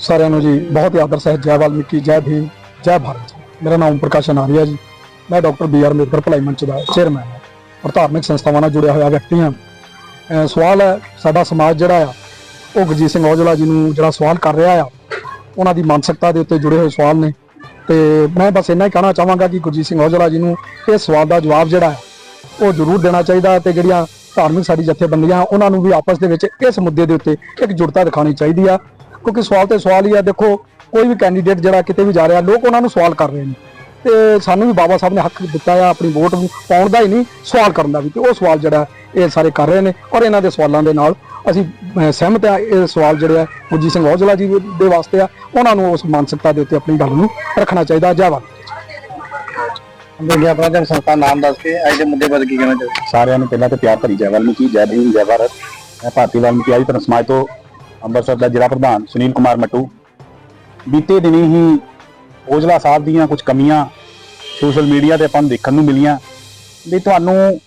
ਸਾਰਿਆਂ ਨੂੰ ਜੀ ਬਹੁਤ ਹੀ ਆਦਰ ਸਹਿਤ ਜੈ ਵਾਲਮੀਕੀ, ਜੈ ਭੀਮ, ਜੈ ਭਾਰਤ ਮੇਰਾ ਨਾਮ ਪ੍ਰਕਾਸ਼ ਨਾਰੀਆ ਜੀ। ਮੈਂ ਡਾਕਟਰ ਬੀ ਆਰ ਅੰਬੇਦਕਰ ਭਲਾਈ ਮੰਚ ਦਾ ਚੇਅਰਮੈਨ ਹਾਂ ਔਰ ਧਾਰਮਿਕ ਸੰਸਥਾਵਾਂ ਨਾਲ ਜੁੜਿਆ ਹੋਇਆ ਵਿਅਕਤੀ ਹਾਂ। ਸਵਾਲ ਹੈ, ਸਾਡਾ ਸਮਾਜ ਜਿਹੜਾ ਆ, ਉਹ ਗੁਰਜੀਤ ਸਿੰਘ ਔਜਲਾ ਜੀ ਨੂੰ ਜਿਹੜਾ ਸਵਾਲ ਕਰ ਰਿਹਾ ਆ, ਉਹਨਾਂ ਦੀ ਮਾਨਸਿਕਤਾ ਦੇ ਉੱਤੇ ਜੁੜੇ ਹੋਏ ਸਵਾਲ ਨੇ। ਤੇ ਮੈਂ ਬਸ ਇੰਨਾ ਹੀ ਕਹਿਣਾ ਚਾਹਾਂਗਾ ਕਿ ਗੁਰਜੀਤ ਸਿੰਘ ਔਜਲਾ ਜੀ ਨੂੰ ਇਹ ਸਵਾਲ ਦਾ ਜਵਾਬ ਜਿਹੜਾ ਹੈ ਉਹ ਜ਼ਰੂਰ ਦੇਣਾ ਚਾਹੀਦਾ ਹੈ ਤੇ ਜਿਹੜੀਆਂ ਧਾਰਮਿਕ ਸਾਡੀ ਜਥੇਬੰਦੀਆਂ, ਉਹਨਾਂ ਨੂੰ ਵੀ ਆਪਸ ਦੇ ਵਿੱਚ ਇਸ ਮੁੱਦੇ ਦੇ ਉੱਤੇ ਇੱਕ ਜੁੜਤਾ ਦਿਖਾਉਣੀ ਚਾਹੀਦੀ ਆ। ਕਿਉਂਕਿ ਸਵਾਲ ਤੇ ਸਵਾਲ ਹੀ ਆ। ਦੇਖੋ ਕੋਈ ਵੀ ਕੈਂਡੀਡੇਟ ਜਿਹੜਾ ਕਿਤੇ ਵੀ ਜਾ ਰਿਹਾ ਲੋਕ ਉਹਨਾਂ ਨੂੰ ਸਵਾਲ ਕਰ ਰਹੇ ਨੇ। ਤੇ ਸਾਨੂੰ ਵੀ ਬਾਬਾ ਸਾਹਿਬ ਨੇ ਹੱਕ ਦਿੱਤਾ ਆ ਆਪਣੀ ਵੋਟ ਨੂੰ ਪਾਉਣ ਦਾ ਹੀ ਨਹੀਂ ਸਵਾਲ ਕਰਨ ਦਾ ਵੀ। ਤੇ ਉਹ ਸਵਾਲ ਜਿਹੜਾ ਇਹ ਸਾਰੇ ਕਰ ਰਹੇ ਨੇ ਔਰ ਇਹਨਾਂ ਦੇ ਸਵਾਲਾਂ ਦੇ ਨਾਲ ਅਸੀਂ ਸਹਿਮਤ ਆ। ਇਹ ਸਵਾਲ ਜਿਹੜੇ ਆ ਗੁਰਜੀਤ ਸਿੰਘ ਔਜਲਾ ਜੀ ਦੇ ਵਾਸਤੇ ਆ। ਉਹਨਾਂ ਨੂੰ ਉਸ ਮਾਨਸਿਕਤਾ ਦੇ ਉੱਤੇ ਆਪਣੀ ਗੱਲ ਨੂੰ ਰੱਖਣਾ ਚਾਹੀਦਾ। ਜੈ ਵਾਹਿਗੁਰੂ ਅੰਦਰ ਆਪਣਾ ਜਨ ਸੰਸਥਾ ਨਾਮ ਦੱਸ ਕੇ ਅੱਜ ਦੇ ਮੁੱਦੇ ਬਾਰੇ ਕੀ ਕਹਿਣਾ ਚਾਹੁੰਦੇ ਸਾਰਿਆਂ ਨੂੰ ਪਹਿਲਾਂ ਤੇ ਪਿਆਰ ਭਰੀ ਜੈ ਵਾਲਮੀਕੀ ਜੈ ਭੀਮ ਜੈ ਭਾਰਤ। ਮੈਂ ਭਾਰਤੀ ਵਾਲਮੀਕੀ ਆਈ ਧਰਮ ਸਮਾਜ ਤੋਂ ਅੰਮ੍ਰਿਤਸਰ ਦਾ ਜ਼ਿਲ੍ਹਾ ਪ੍ਰਧਾਨ ਸੁਨੀਲ ਕੁਮਾਰ ਮੱਟੂ। ਬੀਤੇ ਦਿਨੀ ਹੀ ਔਜਲਾ ਸਾਹਿਬ ਦੀਆਂ ਕੁਝ ਕਮੀਆਂ ਸੋਸ਼ਲ ਮੀਡੀਆ ਤੇ ਆਪਾਂ ਨੂੰ ਦੇਖਣ ਨੂੰ ਮਿਲੀਆਂ ਵੀ ਤੁਹਾਨੂੰ,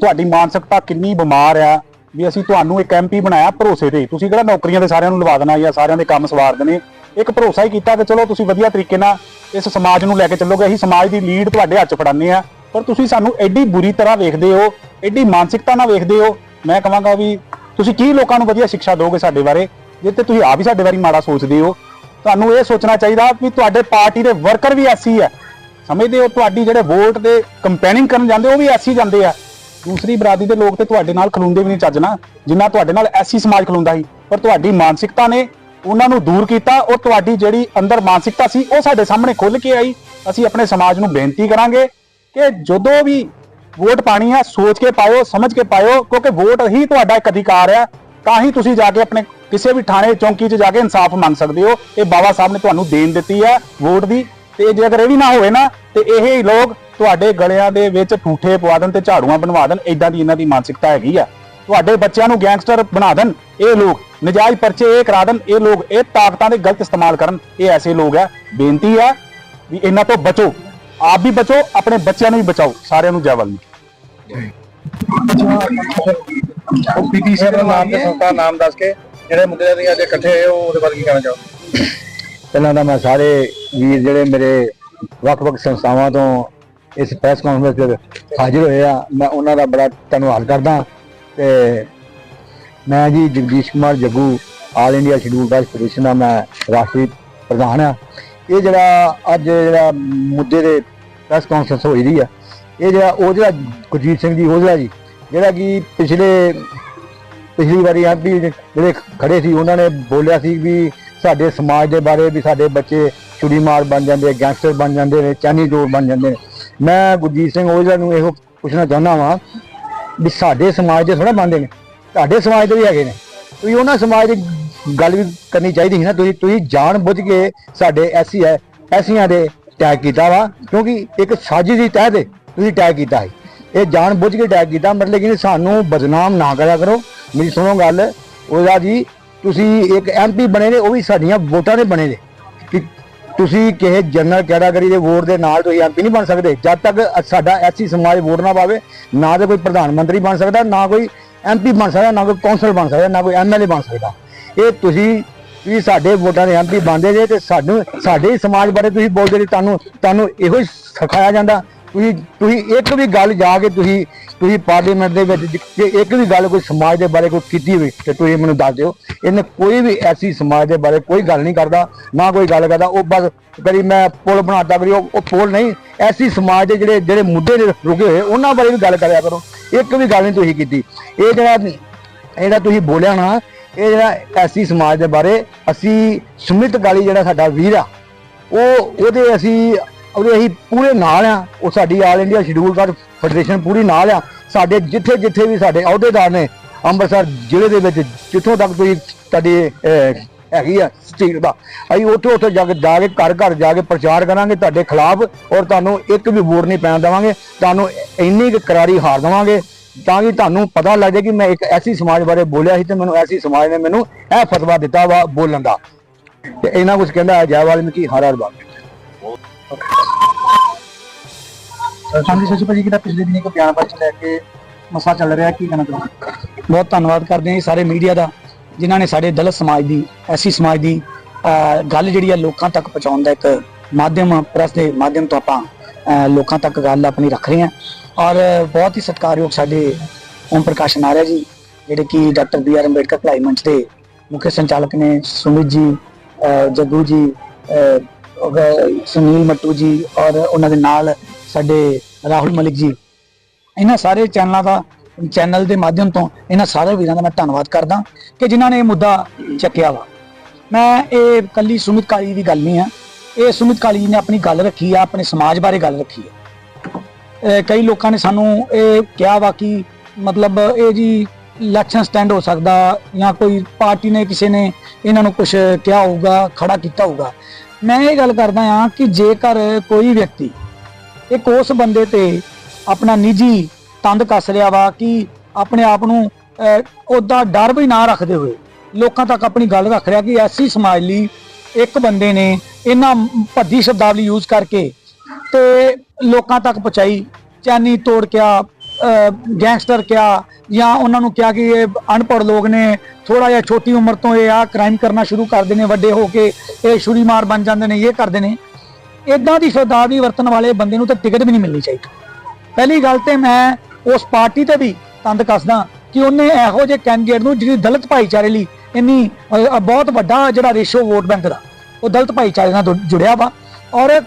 ਤੁਹਾਡੀ ਮਾਨਸਿਕਤਾ ਕਿੰਨੀ ਬਿਮਾਰ ਆ, ਵੀ ਅਸੀਂ ਤੁਹਾਨੂੰ ਇੱਕ ਐਮਪੀ ਬਣਾਇਆ ਭਰੋਸੇ ਤੇ। ਤੁਸੀਂ ਕਿਹੜਾ ਨੌਕਰੀਆਂ ਦੇ ਸਾਰਿਆਂ ਨੂੰ ਲਵਾ ਦੇਣਾ ਜਾਂ ਸਾਰਿਆਂ ਦੇ ਕੰਮ ਸਵਾਰ ਦੇਣੇ? ਇੱਕ ਭਰੋਸਾ ਹੀ ਕੀਤਾ ਕਿ ਚਲੋ ਤੁਸੀਂ ਵਧੀਆ ਤਰੀਕੇ ਨਾਲ ਇਸ ਸਮਾਜ ਨੂੰ ਲੈ ਕੇ ਚੱਲੋਗੇ, ਅਸੀਂ ਸਮਾਜ ਦੀ ਲੀਡ ਤੁਹਾਡੇ ਹੱਥ 'ਚ ਫੜਾਉਂਦੇ ਆ ਪਰ ਤੁਸੀਂ ਸਾਨੂੰ ਐਡੀ ਬੁਰੀ ਤਰ੍ਹਾਂ ਵੇਖਦੇ ਹੋ, ਐਡੀ ਮਾਨਸਿਕਤਾ ਨਾਲ ਵੇਖਦੇ ਹੋ। ਮੈਂ ਕਹਾਂਗਾ ਵੀ ਤੁਸੀਂ ਕੀ ਲੋਕਾਂ ਨੂੰ ਵਧੀਆ ਸਿੱਖਿਆ ਦਿਓਗੇ ਸਾਡੇ ਬਾਰੇ? ਜੇ ਤੇ ਤੁਸੀਂ ਆਪ ਹੀ ਸਾਡੇ ਬਾਰੇ ਮਾੜਾ ਸੋਚਦੇ ਹੋ, ਤੁਹਾਨੂੰ ਇਹ ਸੋਚਣਾ ਚਾਹੀਦਾ ਵੀ ਤੁਹਾਡੇ ਪਾਰਟੀ ਦੇ ਵਰਕਰ ਵੀ ਐਸੀ ਹੈ। ਸਮਝਦੇ ਹੋ ਤੁਹਾਡੀ ਜਿਹੜੇ ਵੋਟ ਦੇ ਕੰਪੇਨਿੰਗ ਕਰਨ ਜਾਂਦੇ ਉਹ ਵੀ ਐਸੀ ਜਾਂਦੇ ਆ। ਦੂਸਰੀ ਬਰਾਦਰੀ ਦੇ ਲੋਕ ਤੇ ਤੁਹਾਡੇ ਨਾਲ ਖਲੋਂਦੇ ਵੀ ਨਹੀਂ ਚੱਜ ਨਾ ਜਿੰਨਾ ਤੁਹਾਡੇ ਨਾਲ ਐਸੀ ਸਮਾਜ ਖਲੋਂਦਾ ਸੀ। ਪਰ ਤੁਹਾਡੀ ਮਾਨਸਿਕਤਾ ਨੇ ਉਹਨਾਂ ਨੂੰ ਦੂਰ ਕੀਤਾ ਔਰ ਤੁਹਾਡੀ ਜਿਹੜੀ ਅੰਦਰ ਮਾਨਸਿਕਤਾ ਸੀ, ਉਹ ਸਾਡੇ ਸਾਹਮਣੇ ਖੁੱਲ ਕੇ ਆਈ। ਅਸੀਂ ਆਪਣੇ ਸਮਾਜ ਨੂੰ ਬੇਨਤੀ ਕਰਾਂਗੇ ਕਿ ਜਦੋਂ ਵੀ ਵੋਟ ਪਾਣੀ ਹੈ, ਸੋਚ ਕੇ ਪਾਇਓ, ਸਮਝ ਕੇ ਪਾਇਓ, ਕਿਉਂਕਿ ਵੋਟ ਹੀ ਤੁਹਾਡਾ ਇੱਕ ਅਧਿਕਾਰ ਹੈ, ਤਾਂ ਹੀ ਤੁਸੀਂ ਜਾ ਕੇ ਆਪਣੇ ਕਿਸੇ ਵੀ ਥਾਣੇ, ਚੌਂਕੀ 'ਚ ਜਾ ਕੇ ਇਨਸਾਫ ਮੰਗ ਸਕਦੇ ਹੋ। ਇਹ ਬਾਬਾ ਸਾਹਿਬ ਨੇ ਤੁਹਾਨੂੰ ਦੇਣ ਦਿੱਤੀ ਹੈ ਵੋਟ ਦੀ। ਤੇ ਜੇ ਅਗਰ ਇਹ ਵੀ ਨਾ ਹੋਵੇ ਨਾ, ਤੇ ਇਹ ਲੋਕ ਤੁਹਾਡੇ ਗਲਿਆਂ ਦੇ ਵਿੱਚ ਠੂਠੇ ਪਵਾ ਦੇਣ ਤੇ ਝਾੜੂਆਂ ਬਣਵਾ ਦੇਣ ਇਦਾਂ ਦੀ ਇਹਨਾਂ ਦੀ ਮਾਨਸਿਕਤਾ ਹੈਗੀ ਆ। ਤੁਹਾਡੇ ਬੱਚਿਆਂ ਨੂੰ ਗੈਂਗਸਟਰ ਬਣਾ ਦੇਣ, ਇਹ ਲੋਕ ਨਜਾਇਜ਼ ਪਰਚੇ ਇਹ ਕਰਾ ਦੇਣ, ਇਹ ਲੋਕ ਇਹ ਤਾਕਤਾਂ ਦੇ ਗਲਤ ਇਸਤੇਮਾਲ ਕਰਨ, ਇਹ ਐਸੇ ਲੋਕ ਆ ਬੇਨਤੀ ਆ ਵੀ ਇਹਨਾਂ ਤੋਂ ਬਚੋ। ਆਪ ਵੀ ਬਚੋ ਆਪਣੇ ਬੱਚਿਆਂ ਨੂੰ ਵੀ ਬਚਾਓ ਸਾਰਿਆਂ ਨੂੰ ਜੈ ਵਾਲਮੀਕੀ ਉਹ ਪੀਟੀਸੀ ਦਾ ਨਾਮ ਤੇ ਸੰਸਥਾ ਨਾਮ ਦੱਸ ਕੇ ਜਿਹੜੇ ਮੁੱਦੇ ਦੇ ਅੱਜ ਇਕੱਠੇ ਹੋਏ ਹੋ ਉਹਦੇ ਬਾਰੇ ਕੀ ਕਹਿਣਾ ਚਾਹੁੰਦੇ ਪਹਿਲਾਂ ਤਾਂ ਮੈਂ ਸਾਰੇ ਵੀਰ ਜਿਹੜੇ ਮੇਰੇ ਵੱਖ-ਵੱਖ ਸੰਸਥਾਵਾਂ ਤੋਂ ਇਸ ਪ੍ਰੈਸ ਕਾਨਫਰੰਸ ਵਿੱਚ ਹਾਜ਼ਰ ਹੋਏ ਆ ਮੈਂ ਉਹਨਾਂ ਦਾ ਬੜਾ ਧੰਨਵਾਦ ਕਰਦਾ ਤੇ ਮੈਂ ਜੀ Jagdish Kumar Jaggu all India scheduled caste federation ਦਾ ਮੈਂ ਰਾਸ਼ਟਰੀ ਪ੍ਰਧਾਨ ਆ। ਇਹ ਜਿਹੜਾ ਅੱਜ ਜਿਹੜਾ ਮੁੱਦੇ ਦੇ ਪ੍ਰੈਸ ਕਾਨਫਰੰਸ ਹੋਈ ਰਹੀ ਆ। ਇਹ ਜਿਹੜਾ, ਉਹ ਜਿਹੜਾ ਗੁਰਜੀਤ ਸਿੰਘ ਜੀ ਉਹਦਾ ਜੀ, ਜਿਹੜਾ ਕਿ ਪਿਛਲੇ, ਪਿਛਲੀ ਵਾਰੀ ਐਮਪੀ ਜਿਹੜੇ ਖੜੇ ਸੀ, ਉਹਨਾਂ ਨੇ ਬੋਲਿਆ ਸੀ ਵੀ ਸਾਡੇ ਸਮਾਜ ਦੇ ਬਾਰੇ ਵੀ ਸਾਡੇ ਬੱਚੇ ਚੁੜੀ ਮਾਰ ਬਣ ਜਾਂਦੇ ਗੈਂਗਸਟਰ ਬਣ ਜਾਂਦੇ ਨੇ ਚਾਨੀ ਚੋਰ ਬਣ ਜਾਂਦੇ ਨੇ। ਮੈਂ ਗੁਰਜੀਤ ਸਿੰਘ ਔਜਲਾ ਨੂੰ ਇਹੋ ਪੁੱਛਣਾ ਚਾਹੁੰਦਾ ਵਾਂ ਵੀ ਸਾਡੇ ਸਮਾਜ ਦੇ ਥੋੜਾ ਬਣਦੇ ਨੇ, ਤੁਹਾਡੇ ਸਮਾਜ ਦੇ ਵੀ ਹੈਗੇ ਨੇ। ਤੁਸੀਂ ਉਹਨਾਂ ਸਮਾਜ ਦੀ ਗੱਲ ਵੀ ਕਰਨੀ ਚਾਹੀਦੀ ਸੀ ਨਾ, ਤੁਸੀਂ ਤੁਸੀਂ ਜਾਣ ਬੁੱਝ ਕੇ ਸਾਡੇ ਐਸੀ ਹੈ, ਐਸੀਆਂ ਦੇ ਟੈਗ ਕੀਤਾ ਵਾ, ਕਿਉਂਕਿ ਇੱਕ ਸਾਜ਼ਿਸ਼ ਦੀ ਤਹਿ ਤੇ ਤੁਸੀਂ ਟੈਗ ਕੀਤਾ ਸੀ। ਇਹ ਜਾਣ ਬੁੱਝ ਕੇ ਟੈਗ ਕੀਤਾ, ਮਤਲਬ ਕਿ ਸਾਨੂੰ ਬਦਨਾਮ ਨਾ ਕਰਿਆ ਕਰੋ। ਮੇਰੀ ਸੁਣੋ ਗੱਲ, ਉਹਦਾ ਜੀ, ਤੁਸੀਂ ਇੱਕ ਐਮਪੀ ਬਣੇ ਨੇ, ਉਹ ਵੀ ਸਾਡੀਆਂ ਵੋਟਾਂ ਦੇ ਬਣੇ ਨੇ। ਕਿ ਤੁਸੀਂ ਕਿਸੇ ਜਨਰਲ ਕੈਟਾਗਰੀ ਦੇ ਵੋਟ ਦੇ ਨਾਲ ਤੁਸੀਂ ਐਮਪੀ ਨਹੀਂ ਬਣ ਸਕਦੇ। ਜਦ ਤੱਕ ਸਾਡਾ ਐਸੀ ਸਮਾਜ ਵੋਟ ਨਾ ਪਾਵੇ, ਨਾ ਤਾਂ ਕੋਈ ਪ੍ਰਧਾਨ ਮੰਤਰੀ ਬਣ ਸਕਦਾ, ਨਾ ਕੋਈ ਐਮਪੀ ਬਣ ਸਕਦਾ, ਨਾ ਕੋਈ ਕੌਂਸਲ ਬਣ ਸਕਦਾ, ਨਾ ਕੋਈ ਐਮਐਲਏ ਬਣ ਸਕਦਾ। ਇਹ ਤੁਸੀਂ ਵੀ ਸਾਡੇ ਵੋਟਾਂ ਦੇ ਐਮਪੀ ਬਣਦੇ ਜੇ ਤੇ ਸਾਨੂੰ, ਸਾਡੇ ਹੀ ਸਮਾਜ ਬਾਰੇ ਤੁਸੀਂ ਬੋਲਦੇ ਜੇ, ਤੁਹਾਨੂੰ ਤੁਹਾਨੂੰ ਇਹੋ ਹੀ ਸਿਖਾਇਆ ਜਾਂਦਾ। ਤੁਸੀਂ ਤੁਸੀਂ ਇੱਕ ਵੀ ਗੱਲ ਜਾ ਕੇ ਤੁਸੀਂ ਤੁਸੀਂ ਪਾਰਲੀਮੈਂਟ ਦੇ ਵਿੱਚ ਜੇ ਇੱਕ ਵੀ ਗੱਲ ਕੋਈ ਸਮਾਜ ਦੇ ਬਾਰੇ ਕੋਈ ਕੀਤੀ ਹੋਵੇ ਤੇ ਤੁਸੀਂ ਮੈਨੂੰ ਦੱਸ ਦਿਓ। ਇਹਨੇ ਕੋਈ ਵੀ ਐਸੀ ਸਮਾਜ ਦੇ ਬਾਰੇ ਕੋਈ ਗੱਲ ਨਹੀਂ ਕਰਦਾ, ਨਾ ਕੋਈ ਗੱਲ ਕਰਦਾ। ਉਹ ਬਸ ਕਦੀ ਮੈਂ ਪੁਲ ਬਣਾਤਾ ਕਰੀ ਉਹ ਉਹ ਪੁਲ ਨਹੀਂ। ਐਸੀ ਸਮਾਜ ਦੇ ਜਿਹੜੇ ਜਿਹੜੇ ਮੁੱਦੇ ਰੁਕੇ ਹੋਏ, ਉਹਨਾਂ ਬਾਰੇ ਵੀ ਗੱਲ ਕਰਿਆ ਕਰੋ। ਇੱਕ ਵੀ ਗੱਲ ਨਹੀਂ ਤੁਸੀਂ ਕੀਤੀ। ਇਹ ਜਿਹੜਾ ਇਹਦਾ ਤੁਸੀਂ ਬੋਲਿਆ ਨਾ ਇਹ ਜਿਹੜਾ ਐਸੀ ਸਮਾਜ ਦੇ ਬਾਰੇ ਅਸੀਂ ਸੁਮਿਤ ਗਾਲੀ ਜਿਹੜਾ ਸਾਡਾ ਵੀਰ ਆ, ਉਹ ਉਹਦੇ ਅਸੀਂ ਉਹਦੇ ਅਸੀਂ ਪੂਰੇ ਨਾਲ ਆ, ਉਹ ਸਾਡੀ all India scheduled caste federation ਪੂਰੀ ਨਾਲ ਆ। ਸਾਡੇ ਜਿੱਥੇ ਜਿੱਥੇ ਵੀ ਸਾਡੇ ਅਹੁਦੇਦਾਰ ਨੇ ਅੰਮ੍ਰਿਤਸਰ ਜ਼ਿਲ੍ਹੇ ਦੇ ਵਿੱਚ, ਜਿੱਥੋਂ ਤੱਕ ਤੁਸੀਂ ਤੁਹਾਡੀ ਹੈਗੀ ਆ ਸਟੀਲ ਦਾ, ਅਸੀਂ ਉੱਥੇ ਉੱਥੇ ਜਾ ਕੇ ਜਾ ਕੇ ਘਰ ਘਰ ਜਾ ਕੇ ਪ੍ਰਚਾਰ ਕਰਾਂਗੇ ਤੁਹਾਡੇ ਖਿਲਾਫ ਔਰ ਤੁਹਾਨੂੰ ਇੱਕ ਵੀ ਵੋਟ ਨਹੀਂ ਪੈਣ ਦੇਵਾਂਗੇ। ਤੁਹਾਨੂੰ ਇੰਨੀ ਕੁ ਕਰਾਰੀ ਹਾਰ ਦੇਵਾਂਗੇ। ਤਾਂ ਕਿ ਤੁਹਾਨੂੰ ਪਤਾ ਲੱਗ ਜਾਏ ਕਿ ਮੈਂ ਇੱਕ ਐਸੀ ਸਮਾਜ ਬਾਰੇ ਬੋਲਿਆ ਸੀ ਤੇ ਮੈਨੂੰ ਐਸੀ ਸਮਾਜ ਨੇ ਮੈਨੂੰ ਇਹ ਫਤਵਾ ਦਿੱਤਾ ਵਾ ਬੋਲਣ ਦਾ। ਤੇ ਇਹਨਾਂ ਕੁਝ ਕਹਿੰਦਾ ਹੈ ਜੈ ਵਾਲਮੀਕੀ ਹਰ ਹਰ ਬਾਤ ਹਾਂਜੀ ਸੱਚੀ ਭਾਜੀ ਕਿਹੜਾ ਪਿਛਲੇ ਦਿਨੀ ਇੱਕ ਬਿਆਨ ਪੱਤਰ ਲੈ ਕੇ ਮਸਾ ਚੱਲ ਰਿਹਾ ਕੀ ਕਹਿਣਾ ਚਾਹੁੰਦੇ ਬਹੁਤ ਧੰਨਵਾਦ ਕਰਦੇ ਹਾਂ ਸਾਰੇ ਮੀਡੀਆ ਦਾ ਜਿਨ੍ਹਾਂ ਨੇ ਸਾਡੇ ਦਲਿਤ ਸਮਾਜ ਦੀ ਐਸੀ ਸਮਾਜ ਦੀ ਗੱਲ ਜਿਹੜੀ ਆ ਲੋਕਾਂ ਤੱਕ ਪਹੁੰਚਾਉਣ ਦਾ ਇੱਕ ਮਾਧਿਅਮ ਪ੍ਰੈਸ ਦੇ ਮਾਧਿਅਮ ਤੋਂ ਆਪਾਂ ਲੋਕਾਂ ਤੱਕ ਗੱਲ ਆਪਣੀ ਰੱਖ ਰਹੇ ਹਾਂ। ਔਰ ਬਹੁਤ ਹੀ ਸਤਿਕਾਰਯੋਗ ਸਾਡੇ ਓਮ ਪ੍ਰਕਾਸ਼ ਨਾਰਿਆ ਜੀ, ਜਿਹੜੇ ਕਿ ਡਾਕਟਰ ਬੀ ਆਰ ਅੰਬੇਡਕਰ ਭਲਾਈ ਮੰਚ ਦੇ ਮੁੱਖ ਸੰਚਾਲਕ ਨੇ ਸੁਮਿਤ ਜੀ ਜੱਗੂ ਜੀ ਸੁਨੀਲ ਮੱਟੂ ਜੀ ਔਰ ਉਹਨਾਂ ਦੇ ਨਾਲ ਸਾਡੇ ਰਾਹੁਲ ਮਲਿਕ ਜੀ। ਇਹਨਾਂ ਸਾਰੇ ਚੈਨਲਾਂ ਦਾ, ਚੈਨਲ ਦੇ ਮਾਧਿਅਮ ਤੋਂ ਇਹਨਾਂ ਸਾਰੇ ਵੀਰਾਂ ਦਾ ਮੈਂ ਧੰਨਵਾਦ ਕਰਦਾ ਕਿ ਜਿਨ੍ਹਾਂ ਨੇ ਇਹ ਮੁੱਦਾ ਚੱਕਿਆ ਵਾ। ਮੈਂ ਇਹ ਕੱਲੀ ਸੁਮਿਤ ਕਾਲੀ ਦੀ ਗੱਲ ਨਹੀਂ ਆ। ਇਹ ਸੁਮਿਤ ਕਾਲੀ ਜੀ ਨੇ ਆਪਣੀ ਗੱਲ ਰੱਖੀ ਆ, ਆਪਣੇ ਸਮਾਜ ਬਾਰੇ ਗੱਲ ਰੱਖੀ ਆ। ਕਈ ਲੋਕਾਂ ਨੇ ਸਾਨੂੰ ਇਹ ਕਿਹਾ ਵਾ ਕਿ ਮਤਲਬ ਇਹ ਜੀ ਇਲੈਕਸ਼ਨ ਸਟੈਂਡ ਹੋ ਸਕਦਾ ਜਾਂ ਕੋਈ ਪਾਰਟੀ ਨੇ ਕਿਸੇ ਨੇ ਇਹਨਾਂ ਨੂੰ ਕੁਝ ਕਿਹਾ ਹੋਊਗਾ, ਖੜਾ ਕੀਤਾ ਹੋਊਗਾ। ਮੈਂ ਇਹ ਗੱਲ ਕਰਦਾ ਹਾਂ ਕਿ ਜੇਕਰ ਕੋਈ ਵਿਅਕਤੀ ਇੱਕ ਉਸ ਬੰਦੇ ਤੇ ਆਪਣਾ ਨਿੱਜੀ ਤੰਦ ਕੱਸ ਰਿਹਾ ਵਾ ਕਿ ਆਪਣੇ ਆਪ ਨੂੰ ਉਹਦਾ ਡਰ ਵੀ ਨਾ ਰੱਖਦੇ ਹੋਏ ਲੋਕਾਂ ਤੱਕ ਆਪਣੀ ਗੱਲ ਰੱਖ ਰਿਹਾ ਕਿ ਐਸੀ ਸਮਾਜ ਲਈ ਇੱਕ ਬੰਦੇ ਨੇ ਇਹਨਾਂ ਭੱਦੀ ਸ਼ਬਦਾਵਲੀ ਯੂਜ਼ ਕਰਕੇ ਤੇ ਲੋਕਾਂ ਤੱਕ ਪਹੁੰਚਾਈ। ਚੈਨੀ ਤੋੜ ਕਿਆ ਗੈਂਗਸਟਰ ਕਿਆ, ਜਾਂ ਉਹਨਾਂ ਨੂੰ ਕਿਹਾ ਕਿ ਇਹ ਅਨਪੜ੍ਹ ਲੋਕ ਨੇ ਥੋੜਾ ਜਿਹਾ ਛੋਟੀ ਉਮਰ ਤੋਂ ਇਹ ਆ ਕ੍ਰਾਈਮ ਕਰਨਾ ਸ਼ੁਰੂ ਕਰਦੇ ਨੇ, ਵੱਡੇ ਹੋ ਕੇ ਇਹ ਛੁਰੀਮਾਰ ਬਣ ਜਾਂਦੇ ਨੇ, ਇਹ ਕਰਦੇ ਨੇ। ਇਦਾਂ ਦੀ ਸ਼ਬਦਾਵਲੀ ਵਰਤਣ ਵਾਲੇ ਬੰਦੇ ਨੂੰ ਤਾਂ ਟਿਕਟ ਵੀ ਨਹੀਂ ਮਿਲਣੀ ਚਾਹੀਦੀ। ਪਹਿਲੀ ਗੱਲ ਤੇ ਮੈਂ ਉਸ ਪਾਰਟੀ ਤੇ ਵੀ ਤੰਦ ਕੱਸਦਾ ਕਿ ਉਹਨੇ ਇਹੋ ਜਿਹੇ ਕੈਂਡੀਡੇਟ ਨੂੰ ਜਿਹੜੀ ਦਲਿਤ ਭਾਈਚਾਰੇ ਲਈ ਇੰਨੀ ਬਹੁਤ ਵੱਡਾ ਜਿਹੜਾ ਰੇਸ਼ੋ ਵੋਟ ਬੈਂਕ ਦਾ, ਉਹ ਦਲਿਤ ਭਾਈਚਾਰੇ ਨਾਲ ਜੁੜਿਆ ਵਾ। ਔਰ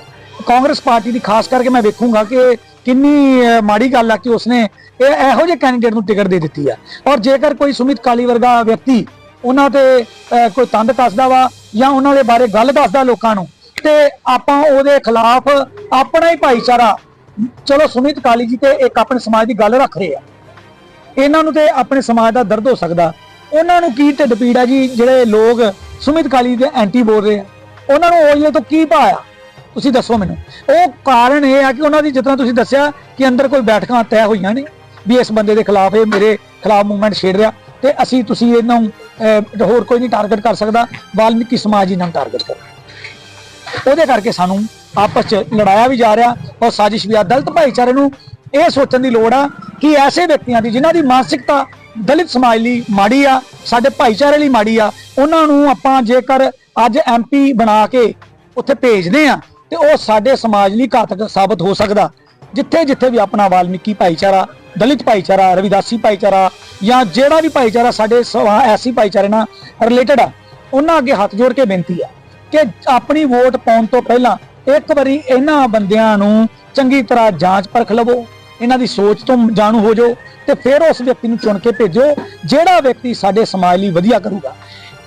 ਕਾਂਗਰਸ ਪਾਰਟੀ ਦੀ, ਖਾਸ ਕਰਕੇ ਮੈਂ ਵੇਖੂੰਗਾ ਕਿ ਕਿੰਨੀ ਮਾੜੀ ਗੱਲ ਆ ਕਿ ਉਸਨੇ ਇਹ ਇਹੋ ਜਿਹੇ ਕੈਂਡੀਡੇਟ ਨੂੰ ਟਿਕਟ ਦੇ ਦਿੱਤੀ ਆ। ਔਰ ਜੇਕਰ ਕੋਈ ਸੁਮਿਤ ਕਾਲੀ ਵਰਗਾ ਵਿਅਕਤੀ ਉਹਨਾਂ ਤੇ ਕੋਈ ਤੰਦ ਕੱਸਦਾ ਵਾ ਜਾਂ ਉਹਨਾਂ ਦੇ ਬਾਰੇ ਗੱਲ ਦੱਸਦਾ ਲੋਕਾਂ ਨੂੰ, ਤੇ ਆਪਾਂ ਉਹਦੇ ਖਿਲਾਫ ਆਪਣਾ ਹੀ ਭਾਈਚਾਰਾ, ਚਲੋ ਸੁਮਿਤ ਕਾਲੀ ਜੀ ਤੇ ਇੱਕ ਆਪਣੇ ਸਮਾਜ ਦੀ ਗੱਲ ਰੱਖ ਰਹੇ ਆ। ਇਹਨਾਂ ਨੂੰ ਤੇ ਆਪਣੇ ਸਮਾਜ ਦਾ ਦਰਦ ਹੋ ਸਕਦਾ। ਉਹਨਾਂ ਨੂੰ ਕੀ ਢਿੱਡ ਪੀੜ ਆ ਜੀ, ਜਿਹੜੇ ਲੋਕ ਸੁਮਿਤ ਕਾਲੀ ਦੇ ਐਂਟੀ ਬੋਲ ਰਹੇ ਆ? ਉਹਨਾਂ ਨੂੰ ਉਹਦੇ ਤੋਂ ਕੀ ਭਾਇਆ ਤੁਸੀਂ ਦੱਸੋ ਮੈਨੂੰ। ਉਹ ਕਾਰਨ ਇਹ ਆ ਕਿ ਉਹਨਾਂ ਦੀ ਜਿਤਨਾ ਤੁਸੀਂ ਦੱਸਿਆ ਕਿ ਅੰਦਰ ਕੋਈ ਬੈਠਕਾਂ ਤੈਅ ਹੋਈਆਂ ਨੇ ਵੀ ਇਸ ਬੰਦੇ ਦੇ ਖਿਲਾਫ ਇਹ ਮੇਰੇ ਖਿਲਾਫ ਮੂਵਮੈਂਟ ਛੇੜ ਰਿਹਾ ਤੇ ਅਸੀਂ ਤੁਸੀਂ ਇਹਨਾਂ ਨੂੰ ਹੋਰ ਕੋਈ ਨਹੀਂ ਟਾਰਗੇਟ ਕਰ ਸਕਦਾ, ਵਾਲਮੀਕੀ ਸਮਾਜ ਹੀ ਨਾਲ ਟਾਰਗੇਟ ਕਰ ਉਹਦੇ ਕਰਕੇ ਸਾਨੂੰ ਆਪਸ ਚ ਲੜਾਇਆ ਵੀ ਜਾ ਰਿਹਾ ਔਰ ਸਾਜ਼ਿਸ਼ ਵੀ ਆ। ਦਲਿਤ ਭਾਈਚਾਰੇ ਨੂੰ ਇਹ ਸੋਚਣ ਦੀ ਲੋੜ ਆ ਕਿ ਐਸੇ ਵਿਅਕਤੀਆਂ ਦੀ ਜਿਨ੍ਹਾਂ ਦੀ ਮਾਨਸਿਕਤਾ ਦਲਿਤ ਸਮਾਜ ਲਈ ਮਾੜੀ ਆ, ਸਾਡੇ ਭਾਈਚਾਰੇ ਲਈ ਮਾੜੀ ਆ, ਉਹਨਾਂ ਨੂੰ ਆਪਾਂ ਜੇਕਰ ਅੱਜ ਐਮਪੀ ਬਣਾ ਕੇ ਉੱਥੇ ਭੇਜਦੇ ਆ ਤੇ ਉਹ ਸਾਡੇ ਸਮਾਜ ਲਈ ਘਾਤਕ ਸਾਬਤ ਹੋ ਸਕਦਾ। ਜਿੱਥੇ ਜਿੱਥੇ ਵੀ ਆਪਣਾ ਵਾਲਮੀਕੀ ਭਾਈਚਾਰਾ, ਦਲਿਤ ਭਾਈਚਾਰਾ, ਰਵਿਦਾਸੀ ਭਾਈਚਾਰਾ ਜਾਂ ਜਿਹੜਾ ਵੀ ਭਾਈਚਾਰਾ ਸਾਡੇ ਸਵਾ- ਐਸੀ ਭਾਈਚਾਰੇ ਨਾਲ ਰਿਲੇਟਡ ਆ, ਉਹਨਾਂ ਅੱਗੇ ਹੱਥ ਜੋੜ ਕੇ ਬੇਨਤੀ ਆ ਕਿ ਆਪਣੀ ਵੋਟ ਪਾਉਣ ਤੋਂ ਪਹਿਲਾਂ ਇੱਕ ਵਾਰੀ ਇਹਨਾਂ ਬੰਦਿਆਂ ਨੂੰ ਚੰਗੀ ਤਰ੍ਹਾਂ ਜਾਂਚ ਪਰਖ ਲਵੋ, ਇਹਨਾਂ ਦੀ ਸੋਚ ਤੋਂ ਜਾਣੂ ਹੋ ਜਾਓ ਤੇ ਫਿਰ ਉਸ ਵਿਅਕਤੀ ਨੂੰ ਚੁਣ ਕੇ ਭੇਜੋ, ਜਿਹੜਾ ਵਿਅਕਤੀ ਸਾਡੇ ਸਮਾਜ ਲਈ ਵਧੀਆ ਕਰੂਗਾ।